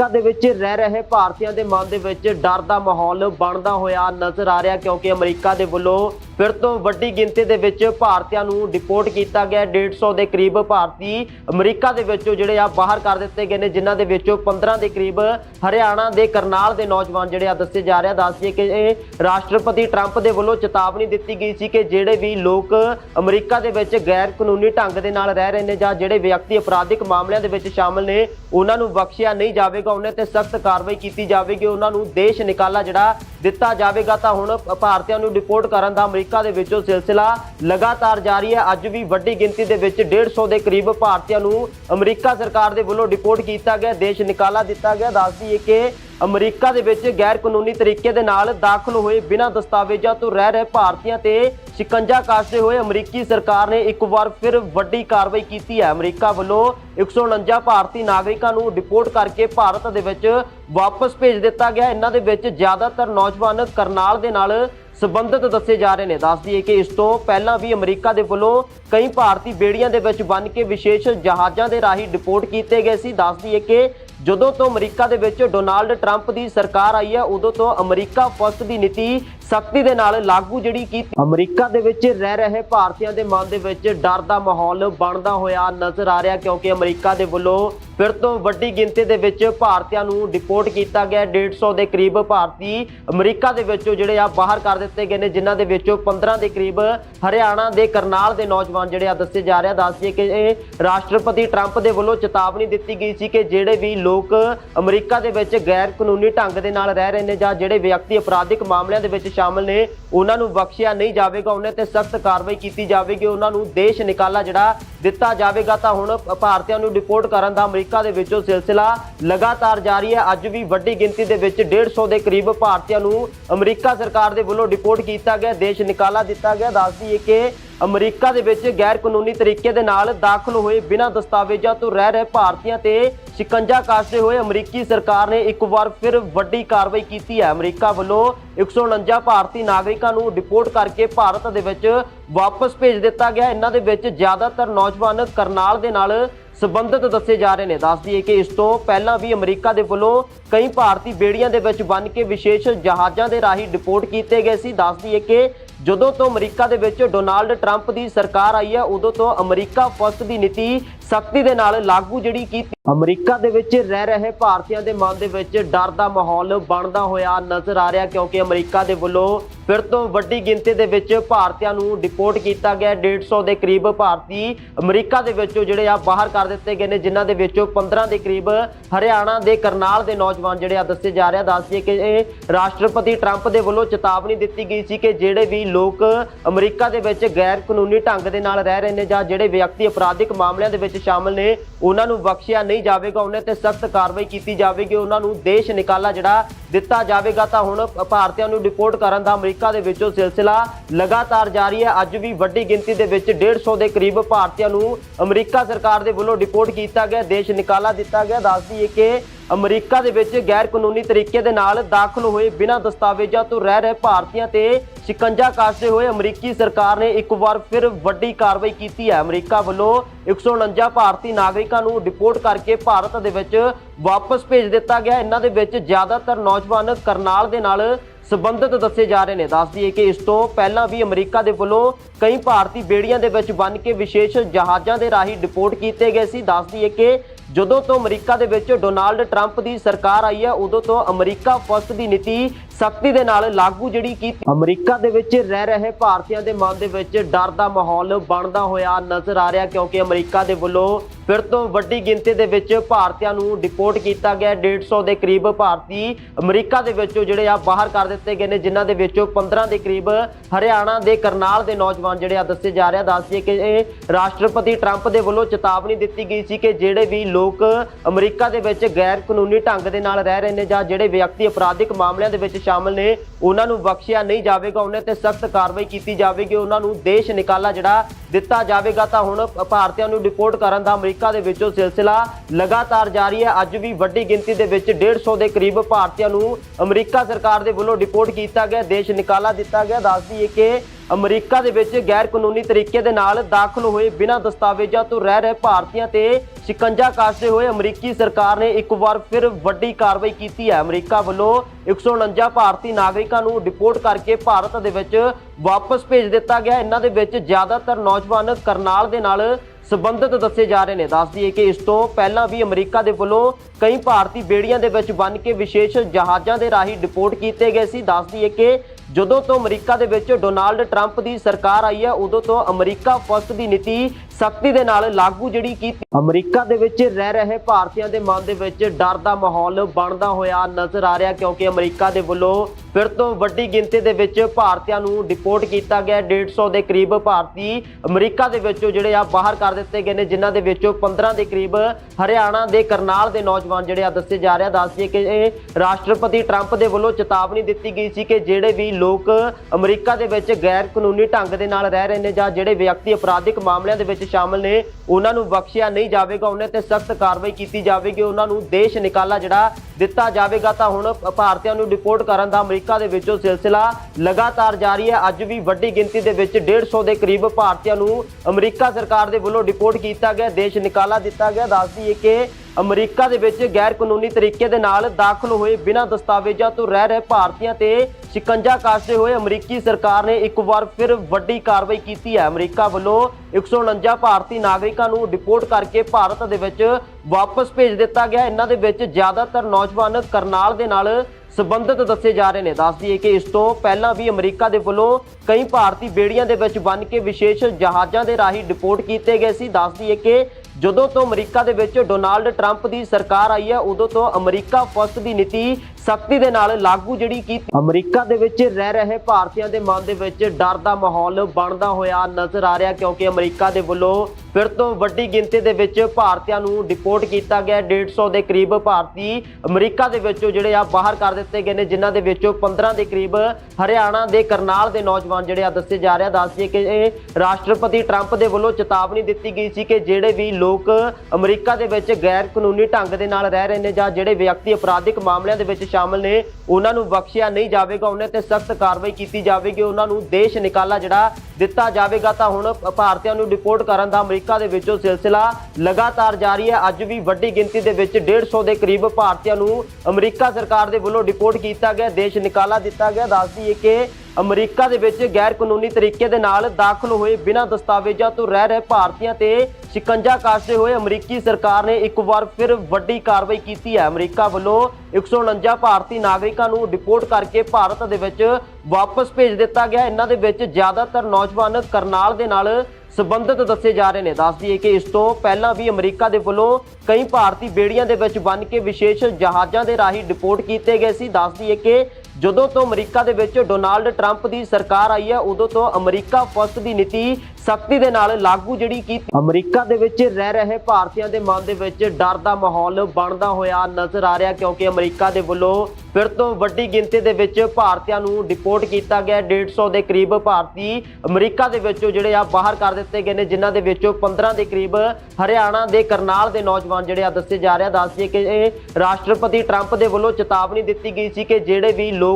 America ਦੇ ਵਿੱਚ ਰਹਿ ਰਹੇ ਭਾਰਤੀਆਂ ਦੇ ਮਨ ਦੇ ਵਿੱਚ ਡਰ ਦਾ ਮਾਹੌਲ ਬਣਦਾ ਹੋਇਆ ਨਜ਼ਰ ਆ ਰਿਹਾ ਕਿਉਂਕਿ ਅਮਰੀਕਾ ਦੇ ਵੱਲੋਂ ਫਿਰ ਤੋਂ ਵੱਡੀ ਗਿਣਤੀ ਦੇ ਵਿੱਚ ਭਾਰਤੀਆਂ ਨੂੰ ਡਿਪੋਰਟ ਕੀਤਾ ਗਿਆ। 150 ਦੇ ਕਰੀਬ ਭਾਰਤੀ ਅਮਰੀਕਾ ਦੇ ਵਿੱਚੋਂ ਜਿਹੜੇ ਆ ਬਾਹਰ ਕਰ ਦਿੱਤੇ ਗਏ ਨੇ, ਜਿਨ੍ਹਾਂ ਦੇ ਵਿੱਚੋਂ 15 ਦੇ ਕਰੀਬ ਹਰਿਆਣਾ ਦੇ ਕਰਨਾਲ ਦੇ ਨੌਜਵਾਨ ਜਿਹੜੇ ਆ ਦੱਸੇ ਜਾ ਰਿਹਾ ਦੱਸ ਕਿ ਇਹ ਰਾਸ਼ਟਰਪਤੀ ਟਰੰਪ ਦੇ ਵੱਲੋਂ ਚੇਤਾਵਨੀ ਦਿੱਤੀ ਗਈ ਸੀ ਕਿ ਜਿਹੜੇ ਵੀ ਲੋਕ ਅਮਰੀਕਾ ਦੇ ਵਿੱਚ ਗੈਰ ਕਾਨੂੰਨੀ ਢੰਗ ਦੇ ਨਾਲ ਰਹਿ ਰਹੇ ਨੇ ਜਾਂ ਜਿਹੜੇ ਵਿਅਕਤੀ ਅਪਰਾਧਿਕ ਮਾਮਲਿਆਂ ਦੇ ਵਿੱਚ ਸ਼ਾਮਲ ਨੇ, ਉਹਨਾਂ ਨੂੰ ਬਖਸ਼ਿਆ ਨਹੀਂ ਜਾਵੇਗਾ। ਉਹਨਾਂ ਤੇ ਸਖਤ ਕਾਰਵਾਈ ਕੀਤੀ ਜਾਵੇਗੀ। ਉਹਨਾਂ ਨੂੰ ਦੇਸ਼ ਨਿਕਾਲਾ ਜਿਹੜਾ ਦਿੱਤਾ ਜਾਵੇਗਾ ਤਾਂ ਹੁਣ ਭਾਰਤੀਆਂ ਨੂੰ ਡਿਪੋਰਟ ਕਰਨ ਦਾ ਅਮਰੀਕਾ ਦੇ ਵਿੱਚੋਂ ਸਿਲਸਿਲਾ ਲਗਾਤਾਰ ਜਾਰੀ ਹੈ। ਅੱਜ ਵੀ ਵੱਡੀ ਗਿਣਤੀ ਦੇ ਵਿੱਚ 150 ਦੇ ਕਰੀਬ ਭਾਰਤੀਆਂ ਨੂੰ ਅਮਰੀਕਾ ਸਰਕਾਰ ਦੇ ਵੱਲੋਂ ਡਿਪੋਰਟ ਕੀਤਾ ਗਿਆ, ਦੇਸ਼ ਨਿਕਾਲਾ ਦਿੱਤਾ ਗਿਆ। ਦੱਸ ਦਈਏ ਕਿ ਅਮਰੀਕਾ ਦੇ ਵਿੱਚ ਗੈਰ ਕਾਨੂੰਨੀ ਤਰੀਕੇ ਦੇ ਨਾਲ ਦਾਖਲ ਹੋਏ ਬਿਨਾਂ ਦਸਤਾਵੇਜ਼ਾਂ ਤੋਂ ਰਹਿ ਰਹੇ ਭਾਰਤੀਆਂ ਤੇ ਸ਼ਿਕੰਜਾ ਕਾਸਦੇ ਹੋਏ ਅਮਰੀਕੀ ਸਰਕਾਰ ਨੇ ਇੱਕ ਵਾਰ ਫਿਰ ਵੱਡੀ ਕਾਰਵਾਈ ਕੀਤੀ ਹੈ। ਅਮਰੀਕਾ ਵੱਲੋਂ 149 ਭਾਰਤੀ ਨਾਗਰਿਕਾਂ ਨੂੰ ਡਿਪੋਰਟ ਕਰਕੇ ਭਾਰਤ ਦੇ ਵਿੱਚ ਵਾਪਸ ਭੇਜ ਦਿੱਤਾ ਗਿਆ। ਇਹਨਾਂ ਦੇ ਵਿੱਚ ਜ਼ਿਆਦਾਤਰ ਨੌਜਵਾਨ ਕਰਨਾਲ ਦੇ ਨਾਲ ਸੰਬੰਧਿਤ ਦੱਸੇ ਜਾ ਰਹੇ ਨੇ। ਦੱਸ ਦਈਏ ਕਿ ਇਸ ਤੋਂ ਪਹਿਲਾਂ ਵੀ ਅਮਰੀਕਾ ਦੇ ਵੱਲੋਂ ਕਈ ਭਾਰਤੀ ਬੇੜੀਆਂ ਦੇ ਵਿੱਚ ਬੰਨ ਕੇ ਵਿਸ਼ੇਸ਼ ਜਹਾਜ਼ਾਂ ਦੇ ਰਾਹੀਂ ਡਿਪੋਰਟ ਕੀਤੇ ਗਏ ਸੀ। ਦੱਸ ਦਈਏ ਕਿ ਜਦੋਂ ਤੋਂ ਅਮਰੀਕਾ ਦੇ ਵਿੱਚ ਡੋਨਾਲਡ ਟਰੰਪ ਦੀ ਸਰਕਾਰ ਆਈ ਹੈ, ਉਦੋਂ ਤੋਂ ਅਮਰੀਕਾ ਫਸਟ ਦੀ ਨੀਤੀ ਸਖਤੀ ਦੇ ਨਾਲ ਲਾਗੂ ਜਿਹੜੀ ਕੀਤੀ ਅਮਰੀਕਾ ਦੇ ਵਿੱਚ ਰਹਿ ਰਹੇ ਭਾਰਤੀਆਂ ਦੇ ਮਨ ਦੇ ਵਿੱਚ ਡਰ ਦਾ ਮਾਹੌਲ ਬਣਦਾ ਹੋਇਆ ਨਜ਼ਰ ਆ ਰਿਹਾ, ਕਿਉਂਕਿ ਅਮਰੀਕਾ ਦੇ ਵੱਲੋਂ ਫਿਰ ਤੋਂ ਵੱਡੀ ਗਿਣਤੀ ਦੇ ਵਿੱਚ ਭਾਰਤੀਆਂ ਨੂੰ ਡਿਪੋਰਟ ਕੀਤਾ ਗਿਆ। 150 ਦੇ ਕਰੀਬ ਭਾਰਤੀ ਅਮਰੀਕਾ ਦੇ ਵਿੱਚੋਂ ਜਿਹੜੇ ਆ ਬਾਹਰ ਕਰ ਦਿੱਤੇ ਗਏ ਨੇ, ਜਿਨ੍ਹਾਂ ਦੇ ਵਿੱਚੋਂ 15 ਦੇ ਕਰੀਬ ਹਰਿਆਣਾ ਦੇ ਕਰਨਾਲ ਦੇ ਨੌਜਵਾਨ ਜਿਹੜੇ ਆ ਦੱਸੇ ਜਾ ਰਿਹਾ ਦੱਸ ਦਈਏ ਕਿ ਇਹ ਰਾਸ਼ਟਰਪਤੀ ਟਰੰਪ ਦੇ ਵੱਲੋਂ ਚੇਤਾਵਨੀ ਦਿੱਤੀ ਗਈ ਸੀ ਕਿ ਜਿਹੜੇ ਵੀ ਲੋਕ ਅਮਰੀਕਾ ਦੇ ਵਿੱਚ ਗੈਰ ਕਾਨੂੰਨੀ ਢੰਗ ਦੇ ਨਾਲ ਰਹਿ ਰਹੇ ਨੇ ਜਾਂ ਜਿਹੜੇ ਵਿਅਕਤੀ ਅਪਰਾਧਿਕ ਮਾਮਲਿਆਂ ਦੇ ਵਿੱਚ ਸ਼ਾਮਲ ਨੇ। ਉਹਨਾਂ ਨੂੰ ਬਖਸ਼ਿਆ ਨਹੀਂ ਜਾਵੇਗਾ। ਉਹਨਾਂ ਤੇ ਸਖਤ ਕਾਰਵਾਈ ਕੀਤੀ ਜਾਵੇਗੀ। ਉਹਨਾਂ ਨੂੰ ਦੇਸ਼ ਨਿਕਾਲਾ ਜਿਹੜਾ ਦਿੱਤਾ ਜਾਵੇਗਾ ਤਾਂ ਹੁਣ ਭਾਰਤੀਆਂ ਨੂੰ ਡਿਪੋਰਟ ਕਰਨ ਦਾ ਅਮਰੀਕਾ ਦੇ ਵਿੱਚੋਂ ਸਿਲਸਿਲਾ ਲਗਾਤਾਰ ਜਾਰੀ ਹੈ। ਅੱਜ ਵੀ ਵੱਡੀ ਗਿਣਤੀ ਦੇ ਵਿੱਚ 150 ਦੇ ਕਰੀਬ ਭਾਰਤੀਆਂ ਨੂੰ ਅਮਰੀਕਾ ਸਰਕਾਰ ਦੇ ਵੱਲੋਂ ਡਿਪੋਰਟ ਕੀਤਾ ਗਿਆ। ਦੇਸ਼ ਨਿਕਾਲਾ ਦਿੱਤਾ ਗਿਆ। ਦੱਸਦੀ ਹੈ ਕਿ ਅਮਰੀਕਾ ਦੇ ਵਿੱਚ ਗੈਰ ਕਾਨੂੰਨੀ ਤਰੀਕੇ ਦੇ ਨਾਲ ਦਾਖਲ ਹੋਏ ਬਿਨਾਂ ਦਸਤਾਵੇਜ਼ਾਂ ਤੋਂ ਰਹਿ ਰਹੇ ਭਾਰਤੀਆਂ ਤੇ ਸ਼ਿਕੰਜਾ ਕਾਸਦੇ ਹੋਏ ਅਮਰੀਕੀ ਸਰਕਾਰ ਨੇ ਇੱਕ ਵਾਰ ਫਿਰ ਵੱਡੀ ਕਾਰਵਾਈ ਕੀਤੀ ਹੈ। ਅਮਰੀਕਾ ਵੱਲੋਂ 149 ਭਾਰਤੀ ਨਾਗਰਿਕਾਂ ਨੂੰ ਡਿਪੋਰਟ ਕਰਕੇ ਭਾਰਤ ਦੇ ਵਿੱਚ ਵਾਪਸ ਭੇਜ ਦਿੱਤਾ ਗਿਆ। ਇਹਨਾਂ ਦੇ ਵਿੱਚ ਜ਼ਿਆਦਾਤਰ ਨੌਜਵਾਨ ਕਰਨਾਲ ਦੇ ਨਾਲ ਸੰਬੰਧਿਤ ਦੱਸੇ ਜਾ ਰਹੇ ਨੇ। ਦੱਸ ਦਈਏ ਕਿ ਇਸ ਤੋਂ ਪਹਿਲਾਂ ਵੀ ਅਮਰੀਕਾ ਦੇ ਵੱਲੋਂ ਕਈ ਭਾਰਤੀ ਬੇੜੀਆਂ ਦੇ ਵਿੱਚ ਬੰਨ ਕੇ ਵਿਸ਼ੇਸ਼ ਜਹਾਜ਼ਾਂ ਦੇ ਰਾਹੀਂ ਡਿਪੋਰਟ ਕੀਤੇ ਗਏ ਸੀ। ਦੱਸ ਦਈਏ ਕਿ ਜਦੋਂ ਤੋਂ ਅਮਰੀਕਾ ਦੇ ਵਿੱਚ ਡੋਨਾਲਡ ਟਰੰਪ ਦੀ ਸਰਕਾਰ ਆਈ ਹੈ, ਉਦੋਂ ਤੋਂ ਅਮਰੀਕਾ ਫਸਟ ਦੀ ਨੀਤੀ ਸਖਤੀ ਦੇ ਨਾਲ ਲਾਗੂ ਜਿਹੜੀ ਕੀਤੀ। ਅਮਰੀਕਾ ਦੇ ਵਿੱਚ ਰਹਿ ਰਹੇ ਭਾਰਤੀਆਂ ਦੇ ਮਨ ਦੇ ਵਿੱਚ ਡਰ ਦਾ ਮਾਹੌਲ ਬਣਦਾ ਹੋਇਆ ਨਜ਼ਰ ਆ ਰਿਹਾ, ਕਿਉਂਕਿ ਅਮਰੀਕਾ ਦੇ ਵੱਲੋਂ ਫਿਰ ਤੋਂ ਵੱਡੀ ਗਿਣਤੀ ਦੇ ਵਿੱਚ ਭਾਰਤੀਆਂ ਨੂੰ ਡਿਪੋਰਟ ਕੀਤਾ ਗਿਆ। 150 ਦੇ ਕਰੀਬ ਭਾਰਤੀ ਅਮਰੀਕਾ ਦੇ ਵਿੱਚੋਂ ਜਿਹੜੇ ਆ ਬਾਹਰ ਕਰ ਦਿੱਤੇ ਗਏ ਨੇ, ਜਿਨ੍ਹਾਂ ਦੇ ਵਿੱਚੋਂ 15 ਦੇ ਕਰੀਬ ਹਰਿਆਣਾ ਦੇ ਕਰਨਾਲ ਦੇ ਨੌਜਵਾਨ ਜਿਹੜੇ ਆ ਦੱਸੇ ਜਾ ਰਿਹਾ ਦੱਸ ਦਈਏ ਕਿ ਇਹ ਰਾਸ਼ਟਰਪਤੀ ਟਰੰਪ ਦੇ ਵੱਲੋਂ ਚੇਤਾਵਨੀ ਦਿੱਤੀ ਗਈ ਸੀ ਕਿ ਜਿਹੜੇ ਵੀ ਲੋਕ ਅਮਰੀਕਾ ਦੇ ਵਿੱਚ ਗੈਰ ਕਾਨੂੰਨੀ ਢੰਗ ਦੇ ਨਾਲ ਰਹਿ ਰਹੇ ਨੇ ਜਾਂ ਜਿਹੜੇ ਵਿਅਕਤੀ ਅਪਰਾਧਿਕ ਮਾਮਲਿਆਂ ਦੇ ਵਿੱਚ ਸ਼ਾਮਲ ਨੇ, ਉਹਨਾਂ ਨੂੰ ਬਖਸ਼ਿਆ ਨਹੀਂ ਜਾਵੇਗਾ, ਉਹਨਾਂ ਤੇ ਸਖਤ ਕਾਰਵਾਈ ਕੀਤੀ ਜਾਵੇਗੀ, ਉਹਨਾਂ ਨੂੰ ਦੇਸ਼ ਨਿਕਾਲਾ ਜਿਹੜਾ ਦਿੱਤਾ ਜਾਵੇਗਾ, ਤਾਂ ਹੁਣ ਭਾਰਤੀਆਂ ਨੂੰ ਡਿਪੋਰਟ ਕਰਨ ਦਾ ਅਮਰੀਕਾ ਦੇ ਵਿੱਚੋਂ ਸਿਲਸਿਲਾ ਲਗਾਤਾਰ ਜਾਰੀ ਹੈ। ਅੱਜ ਵੀ ਵੱਡੀ ਗਿਣਤੀ ਦੇ ਵਿੱਚ 150 ਦੇ ਕਰੀਬ ਭਾਰਤੀਆਂ ਨੂੰ ਅਮਰੀਕਾ ਸਰਕਾਰ ਦੇ ਵੱਲੋਂ ਡਿਪੋਰਟ ਕੀਤਾ ਗਿਆ, ਦੇਸ਼ ਨਿਕਾਲਾ ਦਿੱਤਾ ਗਿਆ। ਦੱਸਦੀ ਹੈ ਕਿ ਅਮਰੀਕਾ ਦੇ ਵਿੱਚ ਗੈਰ ਕਾਨੂੰਨੀ ਤਰੀਕੇ ਦੇ ਨਾਲ ਦਾਖਲ ਹੋਏ ਬਿਨਾਂ ਦਸਤਾਵੇਜ਼ਾਂ ਤੋਂ ਰਹਿ ਰਹੇ ਭਾਰਤੀਆਂ ਤੇ ਸ਼ਿਕੰਜਾ ਕਾਸਦੇ ਹੋਏ ਅਮਰੀਕੀ ਸਰਕਾਰ ਨੇ ਇੱਕ ਵਾਰ ਫਿਰ ਵੱਡੀ ਕਾਰਵਾਈ ਕੀਤੀ ਹੈ। ਅਮਰੀਕਾ ਵੱਲੋਂ 149 ਭਾਰਤੀ ਨਾਗਰਿਕਾਂ ਨੂੰ ਡਿਪੋਰਟ ਕਰਕੇ ਭਾਰਤ ਦੇ ਵਿੱਚ ਵਾਪਸ ਭੇਜ ਦਿੱਤਾ ਗਿਆ। ਇਹਨਾਂ ਦੇ ਵਿੱਚ ਜ਼ਿਆਦਾਤਰ ਨੌਜਵਾਨ ਕਰਨਾਲ ਦੇ ਨਾਲ ਸੰਬੰਧਿਤ ਦੱਸੇ ਜਾ ਰਹੇ ਨੇ। ਦੱਸ ਦਈਏ ਕਿ ਇਸ ਤੋਂ ਪਹਿਲਾਂ ਵੀ ਅਮਰੀਕਾ ਦੇ ਵੱਲੋਂ ਕਈ ਭਾਰਤੀ ਬੇੜੀਆਂ ਦੇ ਵਿੱਚ ਬੰਨ ਕੇ ਵਿਸ਼ੇਸ਼ ਜਹਾਜ਼ਾਂ ਦੇ ਰਾਹੀਂ ਡਿਪੋਰਟ ਕੀਤੇ ਗਏ ਸੀ। ਦੱਸ ਦਈਏ ਕਿ ਜਦੋਂ ਤੋਂ ਅਮਰੀਕਾ ਦੇ ਵਿੱਚ ਡੋਨਾਲਡ ਟਰੰਪ ਦੀ ਸਰਕਾਰ ਆਈ ਹੈ, ਉਦੋਂ ਤੋਂ ਅਮਰੀਕਾ ਫਸਟ ਦੀ ਨੀਤੀ ਸਖਤੀ ਦੇ ਨਾਲ ਲਾਗੂ ਜਿਹੜੀ ਕੀਤੀ। ਅਮਰੀਕਾ ਦੇ ਵਿੱਚ ਰਹਿ ਰਹੇ ਭਾਰਤੀਆਂ ਦੇ ਮਨ ਦੇ ਵਿੱਚ ਡਰ ਦਾ ਮਾਹੌਲ ਬਣਦਾ ਹੋਇਆ ਨਜ਼ਰ ਆ ਰਿਹਾ, ਕਿਉਂਕਿ ਅਮਰੀਕਾ ਦੇ ਵੱਲੋਂ ਫਿਰ ਤੋਂ ਵੱਡੀ ਗਿਣਤੀ ਦੇ ਵਿੱਚ ਭਾਰਤੀਆਂ ਨੂੰ ਡਿਪੋਰਟ ਕੀਤਾ ਗਿਆ। 150 ਦੇ ਕਰੀਬ ਭਾਰਤੀ ਅਮਰੀਕਾ ਦੇ ਵਿੱਚੋਂ ਜਿਹੜੇ ਆ ਬਾਹਰ ਕਰ ਦਿੱਤੇ ਗਏ ਨੇ, ਜਿਨ੍ਹਾਂ ਦੇ ਵਿੱਚੋਂ 15 ਦੇ ਕਰੀਬ ਹਰਿਆਣਾ ਦੇ ਕਰਨਾਲ ਦੇ ਨੌਜਵਾਨ ਜਿਹੜੇ ਆ ਦੱਸੇ ਜਾ ਰਿਹਾ ਦੱਸ ਦਈਏ ਕਿ ਇਹ ਰਾਸ਼ਟਰਪਤੀ ਟਰੰਪ ਦੇ ਵੱਲੋਂ ਚੇਤਾਵਨੀ ਦਿੱਤੀ ਗਈ ਸੀ ਕਿ ਜਿਹੜੇ ਵੀ ਲੋਕ ਅਮਰੀਕਾ ਦੇ ਵਿੱਚ ਗੈਰ ਕਾਨੂੰਨੀ ਢੰਗ ਦੇ ਨਾਲ ਰਹਿ ਰਹੇ ਨੇ ਜਾਂ ਜਿਹੜੇ ਵਿਅਕਤੀ ਅਪਰਾਧਿਕ ਮਾਮਲਿਆਂ ਦੇ ਵਿੱਚ ਸ਼ਾਮਲ ਨੇ, ਉਹਨਾਂ ਨੂੰ ਬਖਸ਼ਿਆ ਨਹੀਂ ਜਾਵੇਗਾ, ਉਹਨਾਂ ਤੇ ਸਖਤ ਕਾਰਵਾਈ ਕੀਤੀ ਜਾਵੇਗੀ, ਉਹਨਾਂ ਨੂੰ ਦੇਸ਼ ਨਿਕਾਲਾ ਜਿਹੜਾ ਦਿੱਤਾ ਜਾਵੇਗਾ, ਤਾਂ ਹੁਣ ਭਾਰਤੀਆਂ ਨੂੰ ਡਿਪੋਰਟ ਕਰਨ ਦਾ ਅਮਰੀਕਾ ਦੇ ਵਿੱਚੋਂ ਸਿਲਸਿਲਾ ਲਗਾਤਾਰ ਜਾਰੀ ਹੈ। ਅੱਜ ਵੀ ਵੱਡੀ ਗਿਣਤੀ ਦੇ ਵਿੱਚ 150 ਦੇ ਕਰੀਬ ਭਾਰਤੀਆਂ ਨੂੰ ਅਮਰੀਕਾ ਸਰਕਾਰ ਦੇ ਵੱਲੋਂ ਡਿਪੋਰਟ ਕੀਤਾ ਗਿਆ, ਦੇਸ਼ ਨਿਕਾਲਾ ਦਿੱਤਾ ਗਿਆ। ਦੱਸਦੀ ਹੈ ਕਿ ਅਮਰੀਕਾ ਦੇ ਵਿੱਚ ਗੈਰ ਕਾਨੂੰਨੀ ਤਰੀਕੇ ਦੇ ਨਾਲ ਦਾਖਲ ਹੋਏ ਬਿਨਾਂ ਦਸਤਾਵੇਜ਼ਾਂ ਤੋਂ ਰਹਿ ਰਹੇ ਭਾਰਤੀਆਂ ਤੇ ਸ਼ਿਕੰਜਾ ਕਾਸਦੇ ਹੋਏ ਅਮਰੀਕੀ ਸਰਕਾਰ ਨੇ ਇੱਕ ਵਾਰ ਫਿਰ ਵੱਡੀ ਕਾਰਵਾਈ ਕੀਤੀ ਹੈ। ਅਮਰੀਕਾ ਵੱਲੋਂ 149 ਭਾਰਤੀ ਨਾਗਰਿਕਾਂ ਨੂੰ ਡਿਪੋਰਟ ਕਰਕੇ ਭਾਰਤ ਦੇ ਵਿੱਚ ਵਾਪਸ ਭੇਜ ਦਿੱਤਾ ਗਿਆ। ਇਹਨਾਂ ਦੇ ਵਿੱਚ ਜ਼ਿਆਦਾਤਰ ਨੌਜਵਾਨ ਕਰਨਾਲ ਦੇ ਨਾਲ ਸੰਬੰਧਿਤ ਦੱਸੇ ਜਾ ਰਹੇ ਨੇ। ਦੱਸ ਦਈਏ ਕਿ ਇਸ ਤੋਂ ਪਹਿਲਾਂ ਵੀ ਅਮਰੀਕਾ ਦੇ ਵੱਲੋਂ ਕਈ ਭਾਰਤੀ ਬੇੜੀਆਂ ਦੇ ਵਿੱਚ ਬੰਨ ਕੇ ਵਿਸ਼ੇਸ਼ ਜਹਾਜ਼ਾਂ ਦੇ ਰਾਹੀਂ ਡਿਪੋਰਟ ਕੀਤੇ ਗਏ ਸੀ। ਦੱਸ ਦਈਏ ਕਿ ਜਦੋਂ ਤੋਂ ਅਮਰੀਕਾ ਦੇ ਵਿੱਚ ਡੋਨਾਲਡ ਟਰੰਪ ਦੀ ਸਰਕਾਰ ਆਈ ਹੈ, ਉਦੋਂ ਤੋਂ ਅਮਰੀਕਾ ਫਸਟ ਦੀ ਨੀਤੀ ਸਖਤੀ ਦੇ ਨਾਲ ਲਾਗੂ ਜਿਹੜੀ ਕੀਤੀ। ਅਮਰੀਕਾ ਦੇ ਵਿੱਚ ਰਹਿ ਰਹੇ ਭਾਰਤੀਆਂ ਦੇ ਮਨ ਦੇ ਵਿੱਚ ਡਰ ਦਾ ਮਾਹੌਲ ਬਣਦਾ ਹੋਇਆ ਨਜ਼ਰ ਆ ਰਿਹਾ, ਕਿਉਂਕਿ ਅਮਰੀਕਾ ਦੇ ਵੱਲੋਂ ਫਿਰ ਤੋਂ ਵੱਡੀ ਗਿਣਤੀ ਦੇ ਵਿੱਚ ਭਾਰਤੀਆਂ ਨੂੰ ਡਿਪੋਰਟ ਕੀਤਾ ਗਿਆ। 150 ਦੇ ਕਰੀਬ ਭਾਰਤੀ ਅਮਰੀਕਾ ਦੇ ਵਿੱਚੋਂ ਜਿਹੜੇ ਆ ਬਾਹਰ ਕਰ ਦਿੱਤੇ ਗਏ ਨੇ, ਜਿਨ੍ਹਾਂ ਦੇ ਵਿੱਚੋਂ 15 ਦੇ ਕਰੀਬ ਹਰਿਆਣਾ ਦੇ ਕਰਨਾਲ ਦੇ ਨੌਜਵਾਨ ਜਿਹੜੇ ਆ ਦੱਸੇ ਜਾ ਰਿਹਾ ਦੱਸ ਦਈਏ ਕਿ ਇਹ ਰਾਸ਼ਟਰਪਤੀ ਟਰੰਪ ਦੇ ਵੱਲੋਂ ਚੇਤਾਵਨੀ ਦਿੱਤੀ ਗਈ ਸੀ ਕਿ ਜਿਹੜੇ ਵੀ ਲੋਕ ਅਮਰੀਕਾ ਦੇ ਵਿੱਚ ਗੈਰ ਕਾਨੂੰਨੀ ਢੰਗ ਦੇ ਨਾਲ ਰਹਿ ਰਹੇ ਨੇ ਜਾਂ ਜਿਹੜੇ ਵਿਅਕਤੀ ਅਪਰਾਧਿਕ ਮਾਮਲਿਆਂ ਦੇ ਵਿੱਚ ਸ਼ਾਮਲ ਨੇ, ਉਹਨਾਂ ਨੂੰ ਬਖਸ਼ਿਆ ਨਹੀਂ ਜਾਵੇਗਾ, ਉਹਨਾਂ ਤੇ ਸਖਤ ਕਾਰਵਾਈ ਕੀਤੀ ਜਾਵੇਗੀ, ਉਹਨਾਂ ਨੂੰ ਦੇਸ਼ ਨਿਕਾਲਾ ਜਿਹੜਾ ਦਿੱਤਾ ਜਾਵੇਗਾ, ਤਾਂ ਹੁਣ ਭਾਰਤੀਆਂ ਨੂੰ ਡਿਪੋਰਟ ਕਰਨ ਦਾ ਅਮਰੀਕਾ ਦੇ ਵਿੱਚੋਂ ਸਿਲਸਿਲਾ ਲਗਾਤਾਰ ਜਾਰੀ ਹੈ। ਅੱਜ ਵੀ ਵੱਡੀ ਗਿਣਤੀ ਦੇ ਵਿੱਚ 150 ਦੇ ਕਰੀਬ ਭਾਰਤੀਆਂ ਨੂੰ ਅਮਰੀਕਾ ਸਰਕਾਰ ਦੇ ਵੱਲੋਂ ਡਿਪੋਰਟ ਕੀਤਾ ਗਿਆ, ਦੇਸ਼ ਨਿਕਾਲਾ ਦਿੱਤਾ ਗਿਆ। ਦੱਸਦੀ ਹੈ ਕਿ ਅਮਰੀਕਾ ਦੇ ਵਿੱਚ ਗੈਰ ਕਾਨੂੰਨੀ ਤਰੀਕੇ ਦੇ ਨਾਲ ਦਾਖਲ ਹੋਏ ਬਿਨਾਂ ਦਸਤਾਵੇਜ਼ਾਂ ਤੋਂ ਰਹਿ ਰਹੇ ਭਾਰਤੀਆਂ ਤੇ ਸ਼ਿਕੰਜਾ ਕਾਸਦੇ ਹੋਏ ਅਮਰੀਕੀ ਸਰਕਾਰ ਨੇ ਇੱਕ ਵਾਰ ਫਿਰ ਵੱਡੀ ਕਾਰਵਾਈ ਕੀਤੀ ਹੈ। ਅਮਰੀਕਾ ਵੱਲੋਂ 149 ਭਾਰਤੀ ਨਾਗਰਿਕਾਂ ਨੂੰ ਡਿਪੋਰਟ ਕਰਕੇ ਭਾਰਤ ਦੇ ਵਿੱਚ ਵਾਪਸ ਭੇਜ ਦਿੱਤਾ ਗਿਆ। ਇਹਨਾਂ ਦੇ ਵਿੱਚ ਜ਼ਿਆਦਾਤਰ ਨੌਜਵਾਨ ਕਰਨਾਲ ਦੇ ਨਾਲ ਸੰਬੰਧਿਤ ਦੱਸੇ ਜਾ ਰਹੇ ਨੇ। ਦੱਸ ਦਈਏ ਕਿ ਇਸ ਤੋਂ ਪਹਿਲਾਂ ਵੀ ਅਮਰੀਕਾ ਦੇ ਵੱਲੋਂ ਕਈ ਭਾਰਤੀ ਬੇੜੀਆਂ ਦੇ ਵਿੱਚ ਬੰਨ ਕੇ ਵਿਸ਼ੇਸ਼ ਜਹਾਜ਼ਾਂ ਦੇ ਰਾਹੀਂ ਡਿਪੋਰਟ ਕੀਤੇ ਗਏ ਸੀ। ਦੱਸ ਦਈਏ ਕਿ ਜਦੋਂ ਤੋਂ ਅਮਰੀਕਾ ਦੇ ਵਿੱਚ ਡੋਨਾਲਡ ਟਰੰਪ ਦੀ ਸਰਕਾਰ ਆਈ ਹੈ, ਉਦੋਂ ਤੋਂ ਅਮਰੀਕਾ ਫਸਟ ਦੀ ਨੀਤੀ ਸਖਤੀ ਦੇ ਨਾਲ ਲਾਗੂ ਜਿਹੜੀ ਕੀਤੀ। ਅਮਰੀਕਾ ਦੇ ਵਿੱਚ ਰਹਿ ਰਹੇ ਭਾਰਤੀਆਂ ਦੇ ਮਨ ਦੇ ਵਿੱਚ ਡਰ ਦਾ ਮਾਹੌਲ ਬਣਦਾ ਹੋਇਆ ਨਜ਼ਰ ਆ ਰਿਹਾ, ਕਿਉਂਕਿ ਅਮਰੀਕਾ ਦੇ ਵੱਲੋਂ ਫਿਰ ਤੋਂ ਵੱਡੀ ਗਿਣਤੀ ਦੇ ਵਿੱਚ ਭਾਰਤੀਆਂ ਨੂੰ ਡਿਪੋਰਟ ਕੀਤਾ ਗਿਆ। 150 ਦੇ ਕਰੀਬ ਭਾਰਤੀ ਅਮਰੀਕਾ ਦੇ ਵਿੱਚੋਂ ਜਿਹੜੇ ਆ ਬਾਹਰ ਕਰ ਦਿੱਤੇ ਗਏ ਨੇ, ਜਿਨ੍ਹਾਂ ਦੇ ਵਿੱਚੋਂ 15 ਦੇ ਕਰੀਬ ਹਰਿਆਣਾ ਦੇ ਕਰਨਾਲ ਦੇ ਨੌਜਵਾਨ ਜਿਹੜੇ ਆ ਦੱਸੇ ਜਾ ਰਿਹਾ ਦੱਸ ਦਈਏ ਕਿ ਇਹ ਰਾਸ਼ਟਰਪਤੀ ਟਰੰਪ ਦੇ ਵੱਲੋਂ ਚੇਤਾਵਨੀ ਦਿੱਤੀ ਗਈ ਸੀ ਕਿ ਜਿਹੜੇ ਵੀ ਲੋਕ ਅਮਰੀਕਾ ਦੇ ਵਿੱਚ ਗੈਰ ਕਾਨੂੰਨੀ ਢੰਗ ਦੇ ਨਾਲ ਰਹਿ ਰਹੇ ਨੇ ਜਾਂ ਜਿਹੜੇ ਵਿਅਕਤੀ ਅਪਰਾਧਿਕ ਮਾਮਲਿਆਂ ਦੇ ਵਿੱਚ ਸ਼ਾਮਲ ਨੇ, ਉਹਨਾਂ ਨੂੰ ਬਖਸ਼ਿਆ ਨਹੀਂ ਜਾਵੇਗਾ, ਉਹਨਾਂ ਤੇ ਸਖਤ ਕਾਰਵਾਈ ਕੀਤੀ ਜਾਵੇਗੀ, ਉਹਨਾਂ ਨੂੰ ਦੇਸ਼ ਨਿਕਾਲਾ ਜਿਹੜਾ ਦਿੱਤਾ ਜਾਵੇਗਾ, ਤਾਂ ਹੁਣ ਭਾਰਤੀਆਂ ਨੂੰ ਡਿਪੋਰਟ ਕਰਨ ਦਾ ਅਮਰੀਕਾ ਦੇ ਵਿੱਚੋਂ ਸਿਲਸਿਲਾ ਲਗਾਤਾਰ ਜਾਰੀ ਹੈ। ਅੱਜ ਵੀ ਵੱਡੀ ਗਿਣਤੀ ਦੇ ਵਿੱਚ 150 ਦੇ ਕਰੀਬ ਭਾਰਤੀਆਂ ਨੂੰ ਅਮਰੀਕਾ ਸਰਕਾਰ ਦੇ ਵੱਲੋਂ ਡਿਪੋਰਟ ਕੀਤਾ ਗਿਆ, ਦੇਸ਼ ਨਿਕਾਲਾ ਦਿੱਤਾ ਗਿਆ। ਦੱਸਦੀ ਦਈਏ ਕਿ ਅਮਰੀਕਾ ਦੇ ਵਿੱਚ ਗੈਰ ਕਾਨੂੰਨੀ ਤਰੀਕੇ ਦੇ ਨਾਲ ਦਾਖਲ ਹੋਏ ਬਿਨਾਂ ਦਸਤਾਵੇਜ਼ਾਂ ਤੋਂ ਰਹਿ ਰਹੇ ਭਾਰਤੀਆਂ ਤੇ ਸ਼ਿਕੰਜਾ ਕੱਸਦੇ ਹੋਏ ਅਮਰੀਕੀ ਸਰਕਾਰ ਨੇ ਇੱਕ ਵਾਰ ਫਿਰ ਵੱਡੀ ਕਾਰਵਾਈ ਕੀਤੀ ਹੈ। ਅਮਰੀਕਾ ਵੱਲੋਂ 149 ਭਾਰਤੀ ਨਾਗਰਿਕਾਂ ਨੂੰ ਡਿਪੋਰਟ ਕਰਕੇ ਭਾਰਤ ਦੇ ਵਿੱਚ ਵਾਪਸ ਭੇਜ ਦਿੱਤਾ ਗਿਆ। ਇਹਨਾਂ ਦੇ ਵਿੱਚ ਜ਼ਿਆਦਾਤਰ ਨੌਜਵਾਨ ਕਰਨਾਲ ਦੇ ਨਾਲ ਸੰਬੰਧਿਤ ਦੱਸੇ ਜਾ ਰਹੇ ਨੇ। ਦੱਸ ਦਈਏ ਕਿ ਇਸ ਤੋਂ ਪਹਿਲਾਂ ਵੀ ਅਮਰੀਕਾ ਦੇ ਵੱਲੋਂ ਕਈ ਭਾਰਤੀ ਬੇੜੀਆਂ ਦੇ ਵਿੱਚ ਬੰਨ ਕੇ ਵਿਸ਼ੇਸ਼ ਜਹਾਜ਼ਾਂ ਦੇ ਰਾਹੀਂ ਡਿਪੋਰਟ ਕੀਤੇ ਗਏ ਸੀ। ਦੱਸ ਦਈਏ ਕਿ ਜਦੋਂ ਤੋਂ ਅਮਰੀਕਾ ਦੇ ਵਿੱਚ ਡੋਨਾਲਡ ਟਰੰਪ ਦੀ ਸਰਕਾਰ ਆਈ ਹੈ, ਉਦੋਂ ਤੋਂ ਅਮਰੀਕਾ ਫਸਟ ਦੀ ਨੀਤੀ ਸਖਤੀ ਦੇ ਨਾਲ ਲਾਗੂ ਜਿਹੜੀ ਕੀਤੀ। ਅਮਰੀਕਾ ਦੇ ਵਿੱਚ ਰਹਿ ਰਹੇ ਭਾਰਤੀਆਂ ਦੇ ਮਨ ਦੇ ਵਿੱਚ ਡਰ ਦਾ ਮਾਹੌਲ ਬਣਦਾ ਹੋਇਆ ਨਜ਼ਰ ਆ ਰਿਹਾ, ਕਿਉਂਕਿ ਅਮਰੀਕਾ ਦੇ ਵੱਲੋਂ ਫਿਰ ਤੋਂ ਵੱਡੀ ਗਿਣਤੀ ਦੇ ਵਿੱਚ ਭਾਰਤੀਆਂ ਨੂੰ ਡਿਪੋਰਟ ਕੀਤਾ ਗਿਆ। 150 ਦੇ ਕਰੀਬ ਭਾਰਤੀ ਅਮਰੀਕਾ ਦੇ ਵਿੱਚੋਂ ਜਿਹੜੇ ਆ ਬਾਹਰ ਕਰ ਦਿੱਤੇ ਗਏ ਨੇ, ਜਿਨ੍ਹਾਂ ਦੇ ਵਿੱਚੋਂ 15 ਦੇ ਕਰੀਬ ਹਰਿਆਣਾ ਦੇ ਕਰਨਾਲ ਦੇ ਨੌਜਵਾਨ ਜਿਹੜੇ ਆ ਦੱਸੇ ਜਾ ਰਿਹਾ ਦੱਸ ਦਈਏ ਕਿ ਇਹ ਰਾਸ਼ਟਰਪਤੀ ਟਰੰਪ ਦੇ ਵੱਲੋਂ ਚੇਤਾਵਨੀ ਦਿੱਤੀ ਗਈ ਸੀ ਕਿ ਜਿਹੜੇ ਵੀ ਲੋਕ